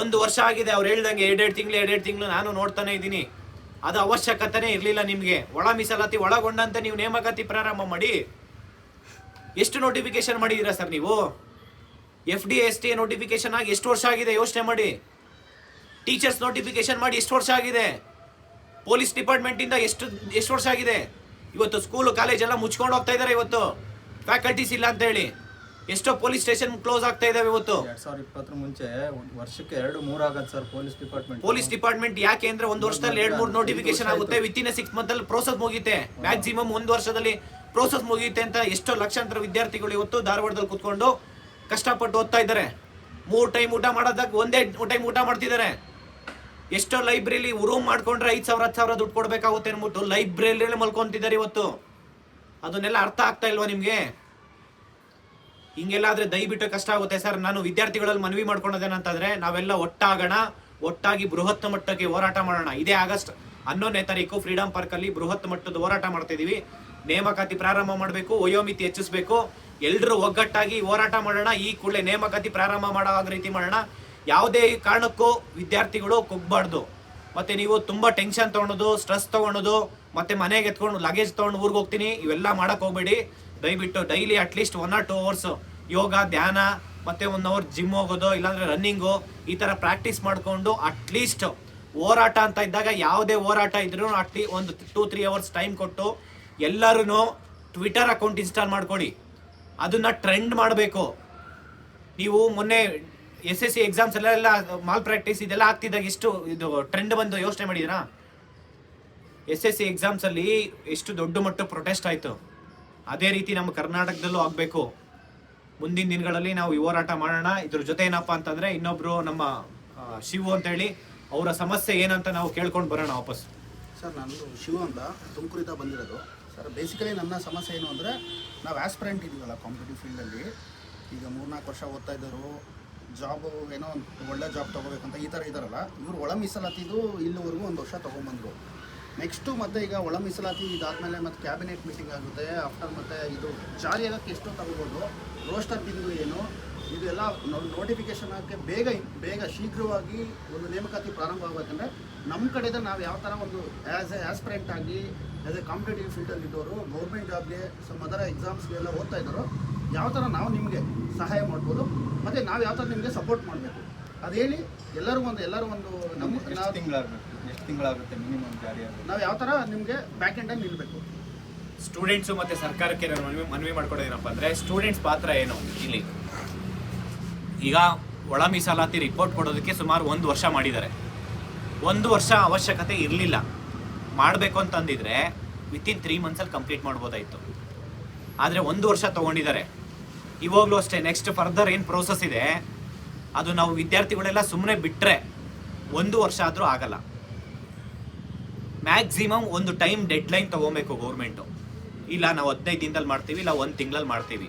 ಒಂದು ವರ್ಷ ಆಗಿದೆ ಅವ್ರು ಹೇಳ್ದಂಗೆ ಎರಡೆರಡು ತಿಂಗಳು ಎರಡೆರಡು ತಿಂಗಳು ನಾನು ನೋಡ್ತಾನೆ ಇದ್ದೀನಿ. ಅದು ಅವಶ್ಯಕತೆನೇ ಇರಲಿಲ್ಲ ನಿಮಗೆ. ಒಳ ಮೀಸಲಾತಿ ಒಳಗೊಂಡಂತೆ ನೀವು ನೇಮಕಾತಿ ಪ್ರಾರಂಭ ಮಾಡಿ. ಎಷ್ಟು ನೋಟಿಫಿಕೇಶನ್ ಮಾಡಿದ್ದೀರಾ ಸರ್ ನೀವು? F D S T notification ಆಗಿ ಎಷ್ಟು ವರ್ಷ ಆಗಿದೆ ಯೋಚನೆ ಮಾಡಿ. ಟೀಚರ್ಸ್ ನೋಟಿಫಿಕೇಶನ್ ಮಾಡಿ ಎಷ್ಟು ವರ್ಷ ಆಗಿದೆ? ಪೊಲೀಸ್ ಡಿಪಾರ್ಟ್ಮೆಂಟ್ ಇಂದ ಎಷ್ಟು ಎಷ್ಟು ವರ್ಷ ಆಗಿದೆ? ಇವತ್ತು ಸ್ಕೂಲು ಕಾಲೇಜ್ ಎಲ್ಲ ಮುಚ್ಕೊಂಡು ಹೋಗ್ತಾ ಇದ್ದಾರೆ ಇವತ್ತು. ಫ್ಯಾಕಲ್ಟೀಸ್ ಇಲ್ಲ ಅಂತ ಹೇಳಿ. ಎಷ್ಟೋ ಪೊಲೀಸ್ ಸ್ಟೇಷನ್ ಕ್ಲೋಸ್ ಆಗ್ತಾ ಇದಾವೆ ಇವತ್ತು. ಎರಡ್ ಸಾವಿರದ ಇಪ್ಪತ್ತರ ಮುಂಚೆ ಒಂದ್ ವರ್ಷಕ್ಕೆ ಎರಡು ಮೂರು ಆಗತ್ತೆ sir police department police department ಯಾಕೆ ಅಂದ್ರೆ ಒಂದು ವರ್ಷದಲ್ಲಿ ಎರಡು ಮೂರು ನೋಟಿಫಿಕೇಶನ್ ಆಗುತ್ತೆ. ವಿತ್ ಇನ್ ಸಿಕ್ಸ್ ಮಂತ್ ಅಲ್ಲಿ ಪ್ರೋಸೆಸ್ ಮುಗಿಯುತ್ತೆ ಮ್ಯಾಕ್ಸಿಮಮ್ ಒಂದು ವರ್ಷದಲ್ಲಿ ಪ್ರೋಸೆಸ್ ಮುಗಿಯುತ್ತೆ ಅಂತ ಎಷ್ಟೋ ಲಕ್ಷಾಂತರ ವಿದ್ಯಾರ್ಥಿಗಳು ಇವತ್ತು ಧಾರವಾಡದಲ್ಲಿ ಕುತ್ಕೊಂಡು ಕಷ್ಟಪಟ್ಟು ಓದ್ತಾ ಇದ್ದಾರೆ. ಮೂರು ಟೈಮ್ ಊಟ ಮಾಡೋದಕ್ಕೆ ಒಂದೇ ಟೈಮ್ ಊಟ ಮಾಡ್ತಿದ್ದಾರೆ. ಎಷ್ಟೋ ಲೈಬ್ರರಿಲಿ ರೂಮ್ ಮಾಡ್ಕೊಂಡ್ರೆ ಐದು ಸಾವಿರ, ಹತ್ತು ಸಾವಿರ ದುಡ್ಡು ಕೊಡಬೇಕಾಗುತ್ತೆ ಅನ್ಬಿಟ್ಟು ಲೈಬ್ರರಿಲೇ ಮಲ್ಕೊತಿದ್ದಾರೆ ಇವತ್ತು. ಅದನ್ನೆಲ್ಲ ಅರ್ಥ ಆಗ್ತಾ ಇಲ್ವಾ ನಿಮಗೆ? ಹಿಂಗೆಲ್ಲ ಆದ್ರೆ ದಯವಿಟ್ಟು ಕಷ್ಟ ಆಗುತ್ತೆ ಸರ್. ನಾನು ವಿದ್ಯಾರ್ಥಿಗಳಲ್ಲಿ ಮನವಿ ಮಾಡ್ಕೊಳೋದೇನಂತಂದ್ರೆ ನಾವೆಲ್ಲ ಒಟ್ಟಾಗೋಣ, ಒಟ್ಟಾಗಿ ಬೃಹತ್ ಮಟ್ಟಕ್ಕೆ ಹೋರಾಟ ಮಾಡೋಣ. ಇದೇ ಆಗಸ್ಟ್ ಹನ್ನೊಂದನೇ ತಾರೀಕು ಫ್ರೀಡಂ ಪಾರ್ಕ್ ಅಲ್ಲಿ ಬೃಹತ್ ಮಟ್ಟದ ಹೋರಾಟ ಮಾಡ್ತಾ ಇದೀವಿ. ನೇಮಕಾತಿ ಪ್ರಾರಂಭ ಮಾಡಬೇಕು, ವಯೋಮಿತಿ ಹೆಚ್ಚಿಸಬೇಕು ಎಲ್ಲರೂ ಒಗ್ಗಟ್ಟಾಗಿ ಹೋರಾಟ ಮಾಡೋಣ, ಈ ಕೂಡಲೇ ನೇಮಕಾತಿ ಪ್ರಾರಂಭ ಮಾಡೋ ರೀತಿ ಮಾಡೋಣ. ಯಾವುದೇ ಕಾರಣಕ್ಕೂ ವಿದ್ಯಾರ್ಥಿಗಳು ಕುಗ್ಬಾರ್ದು. ಮತ್ತೆ ನೀವು ತುಂಬಾ ಟೆನ್ಷನ್ ತಗೊಳೋದು ಸ್ಟ್ರೆಸ್ ತಗೊಳೋದು ಮತ್ತೆ ಮನೆಗೆ ಎತ್ಕೊಂಡು ಲಗೇಜ್ ತಗೊಂಡು ಊರಿಗೆ ಹೋಗ್ತೀನಿ, ಇವೆಲ್ಲ ಮಾಡಕ್ ಹೋಗ್ಬೇಡಿ. ದಯವಿಟ್ಟು daily at least one or two hours yoga, ಧ್ಯಾನ, ಮತ್ತೆ ಒನ್ ಅವರ್ ಜಿಮ್ ಹೋಗೋದು, ಇಲ್ಲಾಂದ್ರೆ ರನ್ನಿಂಗು ಈ ತರ ಪ್ರಾಕ್ಟೀಸ್ ಮಾಡಿಕೊಂಡು ಅಟ್ಲೀಸ್ಟ್ ಹೋರಾಟ ಅಂತ ಇದ್ದಾಗ ಯಾವುದೇ ಹೋರಾಟ ಇದ್ರೂ ಅಟ್ಲಿ ಒಂದು ಟೂ ತ್ರೀ ಅವರ್ಸ್ ಟೈಮ್ ಕೊಟ್ಟು ಎಲ್ಲರೂ ಟ್ವಿಟರ್ ಅಕೌಂಟ್ ಇನ್ಸ್ಟಾಲ್ ಮಾಡ್ಕೊಳ್ಳಿ. ಅದನ್ನ ಟ್ರೆಂಡ್ ಮಾಡಬೇಕು. ನೀವು ಮೊನ್ನೆ ಎಸ್ ಎಸ್ ಸಿ ಎಕ್ಸಾಮ್ಸ್ ಎಲ್ಲ ಮಾಲ್ ಪ್ರಾಕ್ಟೀಸ್ ಇದೆಲ್ಲ ಆಗ್ತಿದ್ದಾಗ ಎಷ್ಟು ಇದು ಟ್ರೆಂಡ್ ಬಂದು ಯೋಚನೆ ಮಾಡಿದಿರಾ ಎಸ್ ಎಸ್ ಸಿ ಎಕ್ಸಾಮ್ಸ್ ಅಲ್ಲಿ ಎಷ್ಟು ದೊಡ್ಡ ಮಟ್ಟ ಪ್ರೊಟೆಸ್ಟ್ ಆಯ್ತು. ಅದೇ ರೀತಿ ನಮ್ಮ ಕರ್ನಾಟಕದಲ್ಲೂ ಆಗಬೇಕು. ಮುಂದಿನ ದಿನಗಳಲ್ಲಿ ನಾವು ಈ ಹೋರಾಟ ಮಾಡೋಣ. ಇದ್ರ ಜೊತೆ ಏನಪ್ಪಾ ಅಂತಂದ್ರೆ ಇನ್ನೊಬ್ರು ನಮ್ಮ ಶಿವು ಅಂತ ಹೇಳಿ ಅವರ ಸಮಸ್ಯೆ ಏನಂತ ನಾವು ಕೇಳ್ಕೊಂಡು ಬರೋಣ ವಾಪಸ್. ಸರ್ ನಾನು ಶಿವ ಅಂತ ತುಮಕೂರಿಂದ ಬಂದಿರೋದು. ಸರ್ ಬೇಸಿಕಲಿ ನನ್ನ ಸಮಸ್ಯೆ ಏನು ಅಂದರೆ, ನಾವು ಆಸ್ಪಿರೆಂಟ್ ಇದೀವಲ್ಲ ಕಾಂಪಿಟೇಟಿವ್ ಫೀಲ್ಡಲ್ಲಿ ಈಗ ಮೂರ್ನಾಲ್ಕು ವರ್ಷ ಓದ್ತಾ ಇದ್ದರು ಜಾಬು ಏನೋ ಒಂದು ಒಳ್ಳೆ ಜಾಬ್ ತೊಗೋಬೇಕಂತ ಈ ಥರ ಇದ್ದಾರಲ್ಲ, ಇವರು ಒಳ ಮೀಸಲಾತಿದು ಇಲ್ಲಿವರೆಗೂ ಒಂದು ವರ್ಷ ತೊಗೊಂಬಂದರು. ನೆಕ್ಸ್ಟು ಮತ್ತೆ ಈಗ ಒಳ ಮೀಸಲಾತಿ ಇದಾದಮೇಲೆ ಮತ್ತು ಕ್ಯಾಬಿನೆಟ್ ಮೀಟಿಂಗ್ ಆಗುತ್ತೆ ಆಫ್ಟರ್ ಮತ್ತು ಇದು ಜಾರಿ ಆಗೋಕ್ಕೆ ಎಷ್ಟೋ ತಗೋಬೋದು ರೋಸ್ಟರ್ ಬಿಂದು ಏನು, ಇದೆಲ್ಲ ನೋಟಿಫಿಕೇಶನ್ ಆಗೋಕ್ಕೆ ಬೇಗ ಬೇಗ ಶೀಘ್ರವಾಗಿ ಒಂದು ನೇಮಕಾತಿ ಪ್ರಾರಂಭ ಆಗಬೇಕಂದ್ರೆ ನಮ್ಮ ಕಡೆಯಿಂದ ನಾವು ಯಾವ ಥರ ಒಂದು ಆ್ಯಸ್ ಎ ಆಸ್ಪಿರೆಂಟ್ ಆಗಿ ಆ್ಯಸ್ ಎ ಕಾಂಪಿಟೇಟಿವ್ ಫೀಲ್ಡಲ್ಲಿ ಇದ್ದವರು ಗೌರ್ಮೆಂಟ್ ಜಾಬ್ಗೆ ಸಮ್ ಅದರ ಎಕ್ಸಾಮ್ಸ್ಗೆಲ್ಲ ಓದ್ತಾ ಇದ್ದಾರೋ ಯಾವ ಥರ ನಾವು ನಿಮಗೆ ಸಹಾಯ ಮಾಡ್ಬೋದು ಮತ್ತು ನಾವು ಯಾವ ಥರ ನಿಮಗೆ ಸಪೋರ್ಟ್ ಮಾಡಬೇಕು? ಅದು ಹೇಳಿ ಎಲ್ಲರೂ ಒಂದು ಎಲ್ಲರೂ ಒಂದು ನಮ್ಮ ನಾವು ತಿಂಗಳಾಗಬೇಕು? ಎಷ್ಟು ತಿಂಗಳಾಗುತ್ತೆ ಮಿನಿಮಮ್ ಜಾರಿ ನಾವು ಯಾವ ಥರ ನಿಮಗೆ ಬ್ಯಾಕ್ ಎಂಡಲ್ಲಿ ನಿಲ್ಲಬೇಕು ಸ್ಟೂಡೆಂಟ್ಸು ಮತ್ತು ಸರ್ಕಾರಕ್ಕೆ ನಾನು ಮನವಿ ಮನವಿ ಮಾಡ್ಕೊಡೋದೇನಪ್ಪ ಅಂದರೆ ಸ್ಟೂಡೆಂಟ್ಸ್ ಪಾತ್ರ ಏನು ಇಲ್ಲಿ? ಈಗ ಒಳ ಮೀಸಲಾತಿ ರಿಪೋರ್ಟ್ ಕೊಡೋದಕ್ಕೆ ಸುಮಾರು ಒಂದು ವರ್ಷ ಮಾಡಿದ್ದಾರೆ. ಒಂದು ವರ್ಷ ಅವಶ್ಯಕತೆ ಇರಲಿಲ್ಲ. ಮಾಡಬೇಕು ಅಂತಂದಿದ್ರೆ ವಿತಿನ್ ತ್ರೀ ಮಂತ್ಸಲ್ಲಿ ಕಂಪ್ಲೀಟ್ ಮಾಡ್ಬೋದಾಯಿತು. ಆದರೆ ಒಂದು ವರ್ಷ ತೊಗೊಂಡಿದ್ದಾರೆ. ಇವಾಗಲೂ ಅಷ್ಟೇ ನೆಕ್ಸ್ಟ್ ಫರ್ದರ್ ಏನು ಪ್ರೋಸೆಸ್ ಇದೆ, ಅದು ನಾವು ವಿದ್ಯಾರ್ಥಿಗಳೆಲ್ಲ ಸುಮ್ಮನೆ ಬಿಟ್ಟರೆ ಒಂದು ವರ್ಷ ಆದರೂ ಆಗಲ್ಲ. ಮ್ಯಾಕ್ಸಿಮಮ್ ಒಂದು ಟೈಮ್ ಡೆಡ್ ಲೈನ್ ತೊಗೊಬೇಕು ಗೌರ್ಮೆಂಟು ಇಲ್ಲ ನಾವು ಹದಿನೈದು ದಿನದಲ್ಲಿ ಮಾಡ್ತೀವಿ, ಇಲ್ಲ ಒಂದು ತಿಂಗಳಲ್ಲಿ ಮಾಡ್ತೀವಿ.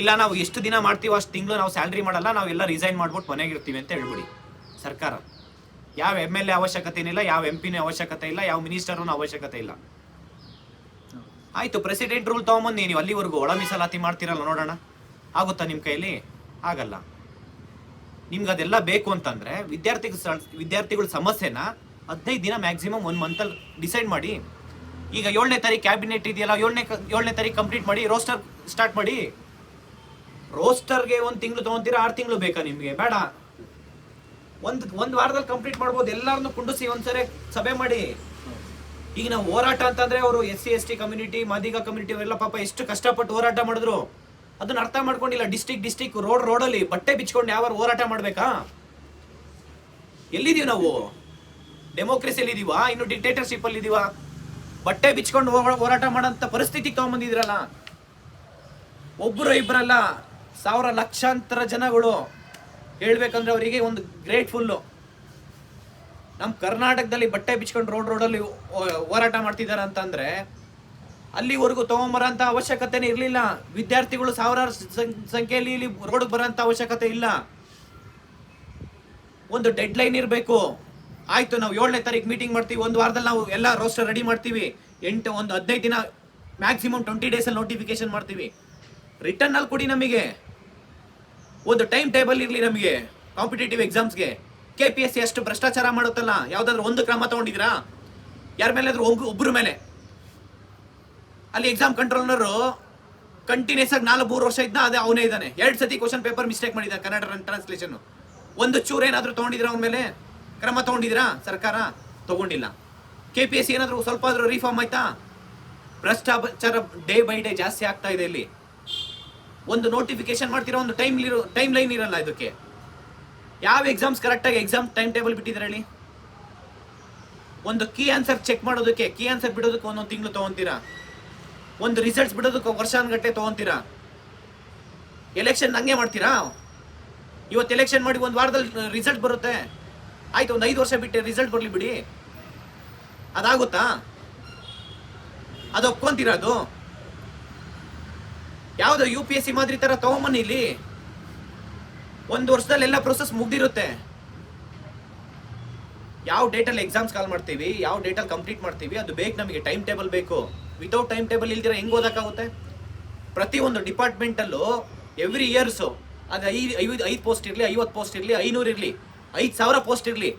ಇಲ್ಲ ನಾವು ಎಷ್ಟು ದಿನ ಮಾಡ್ತೀವೋ ಅಷ್ಟು ತಿಂಗಳು ನಾವು ಸ್ಯಾಲ್ರಿ ಮಾಡಲ್ಲ, ನಾವೆಲ್ಲ ರಿಸೈನ್ ಮಾಡ್ಬಿಟ್ಟು ಮನೆಗೆ ಇರ್ತೀವಿ ಅಂತ ಹೇಳ್ಬಿಡಿ ಸರ್ಕಾರ. ಯಾವ ಎಂ ಎಲ್ ಎ ಅವಶ್ಯಕತೆ ಏನಿಲ್ಲ, ಯಾವ ಎಂ ಪಿನ ಅವಶ್ಯಕತೆ ಇಲ್ಲ, ಯಾವ ಮಿನಿಸ್ಟರ್ನ ಅವಶ್ಯಕತೆ ಇಲ್ಲ. ಆಯ್ತು ಪ್ರೆಸಿಡೆಂಟ್ ರೂಲ್ ತೊಗೊಂಬಂದು ನೀವು ಅಲ್ಲಿವರೆಗೂ ಒಳ ಮೀಸಲಾತಿ ಮಾಡ್ತೀರಲ್ಲ ನೋಡೋಣ. ಆಗುತ್ತಾ ನಿಮ್ಮ ಕೈಯಲ್ಲಿ ಆಗಲ್ಲ. ನಿಮ್ಗೆ ಅದೆಲ್ಲ ಬೇಕು ಅಂತಂದ್ರೆ ವಿದ್ಯಾರ್ಥಿಗಳ ವಿದ್ಯಾರ್ಥಿಗಳ ಸಮಸ್ಯೆನ ಹದಿನೈದು ದಿನ ಮ್ಯಾಕ್ಸಿಮಮ್ ಒಂದು ಮಂತಲ್ಲಿ ಡಿಸೈಡ್ ಮಾಡಿ, ಈಗ ಏಳನೇ ತಾರೀಕು ಕ್ಯಾಬಿನೆಟ್ ಇದೆಯಲ್ಲ, ಏಳನೇ ಏಳನೇ ತಾರೀಕು ಕಂಪ್ಲೀಟ್ ಮಾಡಿ ರೋಸ್ಟರ್ ಸ್ಟಾರ್ಟ್ ಮಾಡಿ. ರೋಸ್ಟರ್ಗೆ ಒಂದು ತಿಂಗಳು ತೊಗೊಂತೀರಾ, ಆರು ತಿಂಗಳು ಬೇಕಾ ನಿಮಗೆ? ಬೇಡ. ಒಂದು ಒಂದು ವಾರದಲ್ಲಿ ಕಂಪ್ಲೀಟ್ ಮಾಡ್ಬೋದು. ಎಲ್ಲರನ್ನು ಕುಂಡಿಸಿ ಒಂದ್ಸರಿ ಸಭೆ ಮಾಡಿ. ಈಗ ನಾವು ಹೋರಾಟ ಅಂತಂದ್ರೆ ಅವರು S C, S T community Madiga community ಅವರೆಲ್ಲ ಪಾಪ ಎಷ್ಟು ಕಷ್ಟಪಟ್ಟು ಹೋರಾಟ ಮಾಡಿದ್ರು. ಅದನ್ನ ಅರ್ಥ ಮಾಡ್ಕೊಂಡಿಲ್ಲ. ಡಿಸ್ಟಿಕ್ ಡಿಸ್ಟಿಕ್ ರೋಡ್ ರೋಡಲ್ಲಿ ಬಟ್ಟೆ ಬಿಚ್ಕೊಂಡು ಯಾವ ಹೋರಾಟ ಮಾಡ್ಬೇಕಾ? ಎಲ್ಲಿದೀವಿ ನಾವು? ಡೆಮೋಕ್ರೆಸಿಯಲ್ಲಿ ಇದೀವಾ? ಇನ್ನು ಡಿಕ್ಟೇಟರ್ಶಿಪ್ ಅಲ್ಲಿ ಇದೀವಾ? ಬಟ್ಟೆ ಬಿಚ್ಕೊಂಡು ಹೋರಾಟ ಮಾಡೋಂಥ ಪರಿಸ್ಥಿತಿ ತಗೊಂಬಂದಿದ್ರಲ್ಲ. ಒಬ್ಬರು ಇಬ್ಬರಲ್ಲ ಸಾವಿರ ಲಕ್ಷಾಂತರ ಜನಗಳು. ಹೇಳ್ಬೇಕಂದ್ರೆ ಅವರಿಗೆ ಒಂದು ಗ್ರೇಟ್ಫುಲ್ಲು ನಮ್ಮ ಕರ್ನಾಟಕದಲ್ಲಿ ಬಟ್ಟೆ ಬಿಚ್ಕೊಂಡು ರೋಡ್ ರೋಡಲ್ಲಿ ಹೋರಾಟ ಮಾಡ್ತಿದ್ದಾರೆ ಅಂತಂದರೆ ಅಲ್ಲಿವರೆಗೂ ತೊಗೊಂಬರೋಂಥ ಅವಶ್ಯಕತೆನೇ ಇರಲಿಲ್ಲ. ವಿದ್ಯಾರ್ಥಿಗಳು ಸಾವಿರಾರು ಸಂಖ್ಯೆಯಲ್ಲಿ ಇಲ್ಲಿ ರೋಡ್ಗೆ ಬರೋಂಥ ಅವಶ್ಯಕತೆ ಇಲ್ಲ. ಒಂದು ಡೆಡ್ ಲೈನ್ ಇರಬೇಕು. ಆಯ್ತು, ನಾವು ಏಳನೇ ತಾರೀಕು ಮೀಟಿಂಗ್ ಮಾಡ್ತೀವಿ. ಒಂದು ವಾರದಲ್ಲಿ ನಾವು ಎಲ್ಲ ರೋಸ್ಟರ್ ರೆಡಿ ಮಾಡ್ತೀವಿ. ಎಂಟು, ಒಂದು ಹದಿನೈದು ದಿನ ಮ್ಯಾಕ್ಸಿಮಮ್ ಟ್ವೆಂಟಿ ಡೇಸಲ್ಲಿ ನೋಟಿಫಿಕೇಶನ್ ಮಾಡ್ತೀವಿ. ರಿಟರ್ನ್ ಅಲ್ಲಿ ಕೊಡಿ ನಮಗೆ. ಒಂದು ಟೈಮ್ ಟೇಬಲ್ ಇರಲಿ ನಮಗೆ ಕಾಂಪಿಟೇಟಿವ್ ಎಕ್ಸಾಮ್ಸ್ಗೆ ಕೆ ಪಿ ಎಸ್ ಸಿ ಅಷ್ಟು ಭ್ರಷ್ಟಾಚಾರ ಮಾಡುತ್ತಲ್ಲ, ಯಾವುದಾದ್ರೂ ಒಂದು ಕ್ರಮ ತೊಗೊಂಡಿದ್ದೀರಾ? ಯಾರ ಮೇಲೆ ಆದರೂ ಒಬ್ಬ ಒಬ್ಬರ ಮೇಲೆ? ಅಲ್ಲಿ ಎಕ್ಸಾಮ್ ಕಂಟ್ರೋಲರು ಕಂಟಿನ್ಯೂಸ್ ಆಗಿ ನಾಲ್ಕು ಮೂರು ವರ್ಷ ಇದ್ದ ಅದೇ ಅವನೇ ಇದ್ದಾನೆ. ಎರಡು ಸತಿ ಕ್ವಶನ್ ಪೇಪರ್ ಮಿಸ್ಟೇಕ್ ಮಾಡಿದ್ದಾನೆ ಕನ್ನಡ ಟ್ರಾನ್ಸ್ಲೇಷನ್ ಒಂದು ಚೂರು ಏನಾದರೂ ತೊಗೊಂಡಿದ್ರೆ ಅವನ ಮೇಲೆ? ಕ್ರಮ ತೊಗೊಂಡಿದ್ದೀರಾ ಸರ್ಕಾರ? ತಗೊಂಡಿಲ್ಲ. ಕೆ ಪಿ ಎಸ್ ಸಿ ಏನಾದರೂ ಸ್ವಲ್ಪ ಆದರೂ ರಿಫಾರ್ಮ್ ಆಯ್ತಾ? ಭ್ರಷ್ಟಾಚಾರ ಡೇ ಬೈ ಡೇ ಜಾಸ್ತಿ ಆಗ್ತಾ ಇದೆ ಇಲ್ಲಿ. ಒಂದು ನೋಟಿಫಿಕೇಶನ್ ಮಾಡ್ತಿರೋ ಒಂದು ಟೈಮ್ ಟೈಮ್ ಲೈನ್ ಇರಲ್ಲ ಇದಕ್ಕೆ. ಯಾವ ಎಕ್ಸಾಮ್ಸ್ ಕರೆಕ್ಟಾಗಿ ಎಕ್ಸಾಮ್ ಟೈಮ್ ಟೇಬಲ್ ಬಿಟ್ಟಿದ್ದಾರೆ ಹೇಳಿ? ಒಂದು ಕೀ ಆನ್ಸರ್ ಚೆಕ್ ಮಾಡೋದಕ್ಕೆ ಕೀ ಆನ್ಸರ್ ಬಿಡೋದಕ್ಕೆ ಒಂದೊಂದು ತಿಂಗಳು ತೊಗೊಂತೀರಾ? ಒಂದು ರಿಸಲ್ಟ್ಸ್ ಬಿಡೋದಕ್ಕೆ ವರ್ಷಾನ್ಗಟ್ಟಲೆ ತೊಗೊಂತೀರಾ? ಎಲೆಕ್ಷನ್ ಹಂಗೆ ಮಾಡ್ತೀರಾ? ಇವತ್ತು ಎಲೆಕ್ಷನ್ ಮಾಡಿ ಒಂದು ವಾರದಲ್ಲಿ ರಿಸಲ್ಟ್ ಬರುತ್ತೆ. ಆಯ್ತು, ಒಂದು ಐದು ವರ್ಷ ಬಿಟ್ಟೆ ರಿಸಲ್ಟ್ ಬರಲಿ ಬಿಡಿ. ಅದಾಗುತ್ತಾ? ಅದು ಒಪ್ಕೊಂತೀರಾ ಅದು? ಯಾವ್ದು ಯು ಪಿ ಎಸ್ ಸಿ ಮಾದರಿ ಥರ ತಗೊಂಬನ್ನಿ ಇಲ್ಲಿ. ಒಂದು ವರ್ಷದಲ್ಲಿ ಎಲ್ಲ ಪ್ರೊಸೆಸ್ ಮುಗ್ದಿರುತ್ತೆ. ಯಾವ ಡೇಟಲ್ಲಿ ಎಕ್ಸಾಮ್ಸ್ ಕಾಲ್ ಮಾಡ್ತೀವಿ, ಯಾವ ಡೇಟಲ್ಲಿ ಕಂಪ್ಲೀಟ್ ಮಾಡ್ತೀವಿ, ಅದು ಬೇಕು ನಮಗೆ ಟೈಮ್ ಟೇಬಲ್ ಬೇಕು. ವಿತೌಟ್ ಟೈಮ್ ಟೇಬಲ್ ಇಲ್ದಿರ ಹೆಂಗೆ ಓದೋಕ್ಕಾಗುತ್ತೆ? ಪ್ರತಿಯೊಂದು ಡಿಪಾರ್ಟ್ಮೆಂಟಲ್ಲೂ ಎವ್ರಿ ಇಯರ್ಸು ಅದು ಐದು ಐದು ಐದು ಪೋಸ್ಟ್ ಇರಲಿ, ಐವತ್ತು ಪೋಸ್ಟ್ ಇರಲಿ, ಐನೂರು ಇರಲಿ, ಐದು ಸಾವಿರ ಪೋಸ್ಟ್ ಇರಲಿ.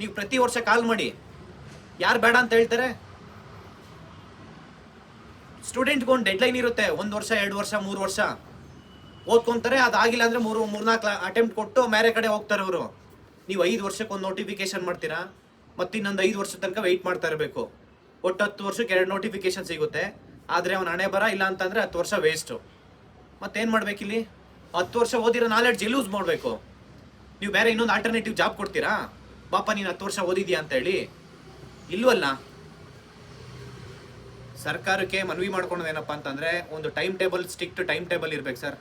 ನೀವು ಪ್ರತಿ ವರ್ಷ ಕಾಲ್ ಮಾಡಿ. ಯಾರು ಬೇಡ ಅಂತ ಹೇಳ್ತಾರೆ? ಸ್ಟೂಡೆಂಟ್ಗೆ ಒಂದು ಡೆಡ್ಲೈನ್ ಇರುತ್ತೆ, ಒಂದು ವರ್ಷ, ಎರಡು ವರ್ಷ, ಮೂರು ವರ್ಷ. ಓದ್ಕೊಂತಾರೆ, ಅದಾಗಿಲ್ಲ ಅಂದರೆ ಮೂರು, ಮೂರ್ನಾಲ್ಕು ಅಟೆಂಪ್ಟ್ ಕೊಟ್ಟು ಬೇರೆ ಕಡೆ ಹೋಗ್ತಾರೆ ಅವರು. ನೀವು ಐದು ವರ್ಷಕ್ಕೆ ಒಂದು ನೋಟಿಫಿಕೇಶನ್ ಮಾಡ್ತೀರಾ? ಮತ್ತು ಇನ್ನೊಂದು ಐದು ವರ್ಷದ ತನಕ ವೆಯ್ಟ್ ಮಾಡ್ತಾ ಇರಬೇಕು. ಒಟ್ಟು ಹತ್ತು ವರ್ಷಕ್ಕೆ ಎರಡು ನೋಟಿಫಿಕೇಶನ್ ಸಿಗುತ್ತೆ. ಆದರೆ ಅವನ ಹಣೆ ಬರ ಇಲ್ಲ ಅಂತಂದರೆ ಹತ್ತು ವರ್ಷ ವೇಸ್ಟು ಮತ್ತೇನು ಮಾಡ್ಬೇಕಿಲ್ಲಿ? ಹತ್ತು ವರ್ಷ ಓದಿರೋ ನಾಲೆಡ್ಜ್ ಯೂಸ್ ಮಾಡಬೇಕು? ನೀವು ಬೇರೆ ಇನ್ನೊಂದು ಆಲ್ಟರ್ನೇಟಿವ್ ಜಾಬ್ ಕೊಡ್ತೀರಾ? ಪಾಪ ನೀನು ಹತ್ತು ವರ್ಷ ಓದಿದ್ಯಾ ಅಂತ ಹೇಳಿ. ಇಲ್ವಲ್ಲ? ಸರ್ಕಾರಕ್ಕೆ ಮನವಿ ಮಾಡ್ಕೊಳೋದೇನಪ್ಪ ಅಂತಂದ್ರೆ, ಒಂದು time table stick to time table ಇರ್ಬೇಕು ಸರ್.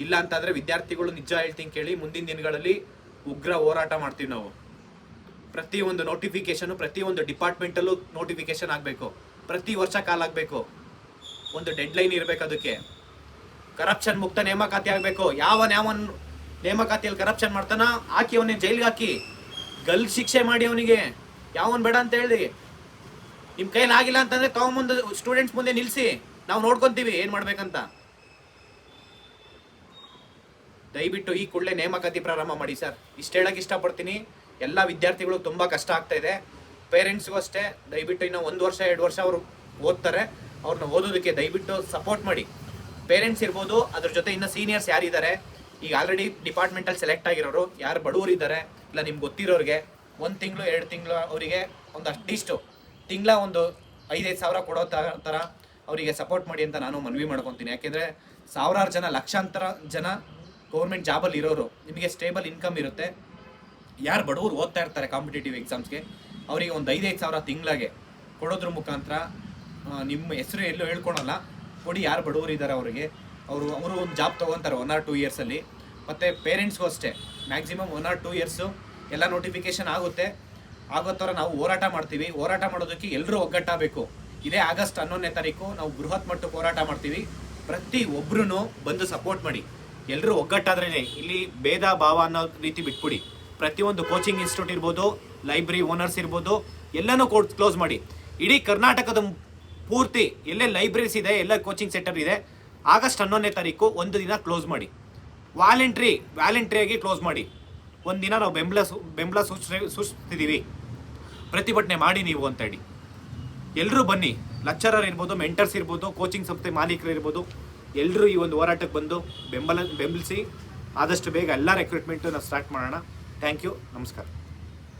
ಇಲ್ಲ ಅಂತಂದ್ರೆ ವಿದ್ಯಾರ್ಥಿಗಳು ನಿಜ ಹೇಳ್ತೀನಿ ಕೇಳಿ ಮುಂದಿನ ದಿನಗಳಲ್ಲಿ ಉಗ್ರ ಹೋರಾಟ ಮಾಡ್ತೀವಿ ನಾವು. ಪ್ರತಿ ಒಂದು ನೋಟಿಫಿಕೇಶನ್ ಪ್ರತಿ ಒಂದು ಡಿಪಾರ್ಟ್ಮೆಂಟಲ್ಲೂ ನೋಟಿಫಿಕೇಶನ್ ಆಗಬೇಕು. ಪ್ರತಿ ವರ್ಷ ಕಾಲಾಗಬೇಕು ಒಂದು ಡೆಡ್ ಲೈನ್ ಇರಬೇಕು ಅದಕ್ಕೆ. ಕರಪ್ಷನ್ ಮುಕ್ತ ನೇಮಕಾತಿ ಆಗಬೇಕು. ಯಾವ ಯಾವ ನೇಮಕಾತಿಯಲ್ಲಿ ಕರಪ್ಷನ್ ಮಾಡ್ತಾನ ಹಾಕಿ ಅವನೇ ಜೈಲಿಗೆ ಹಾಕಿ ಗಲ್ ಶಿಕ್ಷೆ ಮಾಡಿ ಅವನಿಗೆ. ಯಾವನ್ ಬೇಡ ಅಂತ ಹೇಳಿ. ನಿಮ್ ಕೈಲಿ ಆಗಿಲ್ಲ ಅಂತಂದ್ರೆ ತಗೊಂಬಂದು ಸ್ಟೂಡೆಂಟ್ಸ್ ಮುಂದೆ ನಿಲ್ಸಿ. ನಾವು ನೋಡ್ಕೊಂತೀವಿ ಏನು ಮಾಡ್ಬೇಕಂತ. ದಯವಿಟ್ಟು ಈ ಕೂಡಲೇ ನೇಮಕಾತಿ ಪ್ರಾರಂಭ ಮಾಡಿ ಸರ್. ಇಷ್ಟ ಹೇಳಕ್ ಇಷ್ಟಪಡ್ತೀನಿ. ಎಲ್ಲ ವಿದ್ಯಾರ್ಥಿಗಳು ತುಂಬಾ ಕಷ್ಟ ಆಗ್ತಾ ಇದೆ. ಪೇರೆಂಟ್ಸ್ಗೂ ಅಷ್ಟೇ. ದಯವಿಟ್ಟು ಇನ್ನೂ ಒಂದು ವರ್ಷ, ಎರಡು ವರ್ಷ ಅವರು ಓದ್ತಾರೆ. ಅವ್ರನ್ನ ಓದೋದಕ್ಕೆ ದಯವಿಟ್ಟು ಸಪೋರ್ಟ್ ಮಾಡಿ. ಪೇರೆಂಟ್ಸ್ ಇರ್ಬೋದು, ಅದ್ರ ಜೊತೆ ಇನ್ನು ಸೀನಿಯರ್ಸ್ ಯಾರಿದ್ದಾರೆ, ಈಗ ಆಲ್ರೆಡಿ ಡಿಪಾರ್ಟ್ಮೆಂಟಲ್ಲಿ ಸೆಲೆಕ್ಟ್ ಆಗಿರೋರು, ಯಾರು ಬಡವರು ಇದ್ದಾರೆ ಇಲ್ಲ ನಿಮ್ಗೆ ಗೊತ್ತಿರೋರಿಗೆ, ಒಂದು ತಿಂಗಳು, ಎರಡು ತಿಂಗಳು ಅವರಿಗೆ ಒಂದು ಅಟ್ಲೀಸ್ಟು ತಿಂಗಳ ಒಂದು ಐದೈದು ಸಾವಿರ ಕೊಡೋ ಥರ ಅವರಿಗೆ ಸಪೋರ್ಟ್ ಮಾಡಿ ಅಂತ ನಾನು ಮನವಿ ಮಾಡ್ಕೊತೀನಿ. ಯಾಕೆಂದರೆ ಸಾವಿರಾರು ಜನ, ಲಕ್ಷಾಂತರ ಜನ ಗೌರ್ಮೆಂಟ್ ಜಾಬಲ್ಲಿ ಇರೋರು, ನಿಮಗೆ ಸ್ಟೇಬಲ್ ಇನ್ಕಮ್ ಇರುತ್ತೆ. ಯಾರು ಬಡವರು ಓದ್ತಾ ಇರ್ತಾರೆ ಕಾಂಪಿಟೇಟಿವ್ ಎಕ್ಸಾಮ್ಸ್ಗೆ ಅವರಿಗೆ ಒಂದು ಐದೈದು ಸಾವಿರ ತಿಂಗಳಿಗೆ ಕೊಡೋದ್ರ ಮುಖಾಂತರ ನಿಮ್ಮ ಹೆಸರು ಎಲ್ಲೂ ಹೇಳ್ಕೊಳಲ್ಲ. ಕೊಡಿ, ಯಾರು ಬಡವರು ಇದ್ದಾರೆ ಅವರಿಗೆ. ಅವರು ಅವರು ಒಂದು ಜಾಬ್ ತೊಗೊತಾರೆ ಒನ್ ಆರ್ ಟೂ ಇಯರ್ಸಲ್ಲಿ ಮತ್ತು ಪೇರೆಂಟ್ಸ್ಗೂ ಅಷ್ಟೇ. Maximum one or two years ಎಲ್ಲ ನೋಟಿಫಿಕೇಶನ್ ಆಗುತ್ತೆ. ಆಗೋ ನಾವು ಹೋರಾಟ ಮಾಡ್ತೀವಿ. ಹೋರಾಟ ಮಾಡೋದಕ್ಕೆ ಎಲ್ಲರೂ ಒಗ್ಗಟ್ಟಾಗಬೇಕು. ಇದೇ ಆಗಸ್ಟ್ ಹನ್ನೊಂದನೇ ತಾರೀಕು ನಾವು ಬೃಹತ್ ಮಟ್ಟಕ್ಕೆ ಹೋರಾಟ ಮಾಡ್ತೀವಿ. ಪ್ರತಿ ಒಬ್ರು ಬಂದು ಸಪೋರ್ಟ್ ಮಾಡಿ. ಎಲ್ಲರೂ ಒಗ್ಗಟ್ಟಾದ್ರೇ ಇಲ್ಲಿ ಭೇದ ಭಾವ ಅನ್ನೋ ರೀತಿ ಬಿಟ್ಬಿಡಿ. ಪ್ರತಿಯೊಂದು ಕೋಚಿಂಗ್ ಇನ್ಸ್ಟಿಟ್ಯೂಟ್ ಇರ್ಬೋದು ಲೈಬ್ರರಿ ಓನರ್ಸ್ ಇರ್ಬೋದು, ಎಲ್ಲನೂ ಕೋರ್ಟ್ ಕ್ಲೋಸ್ ಮಾಡಿ. ಇಡೀ ಕರ್ನಾಟಕದ ಪೂರ್ತಿ ಎಲ್ಲೇ ಲೈಬ್ರರೀಸ್ ಇದೆ, ಎಲ್ಲ ಕೋಚಿಂಗ್ ಸೆಂಟರ್ ಇದೆ, ಆಗಸ್ಟ್ ಹನ್ನೊಂದನೇ ತಾರೀಕು ಒಂದು ದಿನ ಕ್ಲೋಸ್ ಮಾಡಿ. ವ್ಯಾಲೆಂಟ್ರಿ ವ್ಯಾಲೆಂಟ್ರಿಯಾಗಿ ಕ್ಲೋಸ್ ಮಾಡಿ. ಒಂದು ದಿನ ನಾವು ಬೆಂಬಲ ಬೆಂಬಲ ಸೂಚಿಸ್ತಿದ್ದೀವಿ ಪ್ರತಿಭಟನೆ ಮಾಡಿ ನೀವು ಅಂತ ಹೇಳಿ. ಎಲ್ಲರೂ ಬನ್ನಿ. ಲೆಕ್ಚರರ್ ಇರ್ಬೋದು, ಮೆಂಟರ್ಸ್ ಇರ್ಬೋದು ಕೋಚಿಂಗ್ ಸಂಸ್ಥೆ ಮಾಲೀಕರು ಇರ್ಬೋದು ಎಲ್ಲರೂ ಈ ಒಂದು ಹೋರಾಟಕ್ಕೆ ಬಂದು ಬೆಂಬಲ, ಬೆಂಬಲಿಸಿ ಆದಷ್ಟು ಬೇಗ ಎಲ್ಲ ರೆಕ್ರೂಟ್ಮೆಂಟು ನಾವು ಸ್ಟಾರ್ಟ್ ಮಾಡೋಣ. ಥ್ಯಾಂಕ್ ಯು ನಮಸ್ಕಾರ.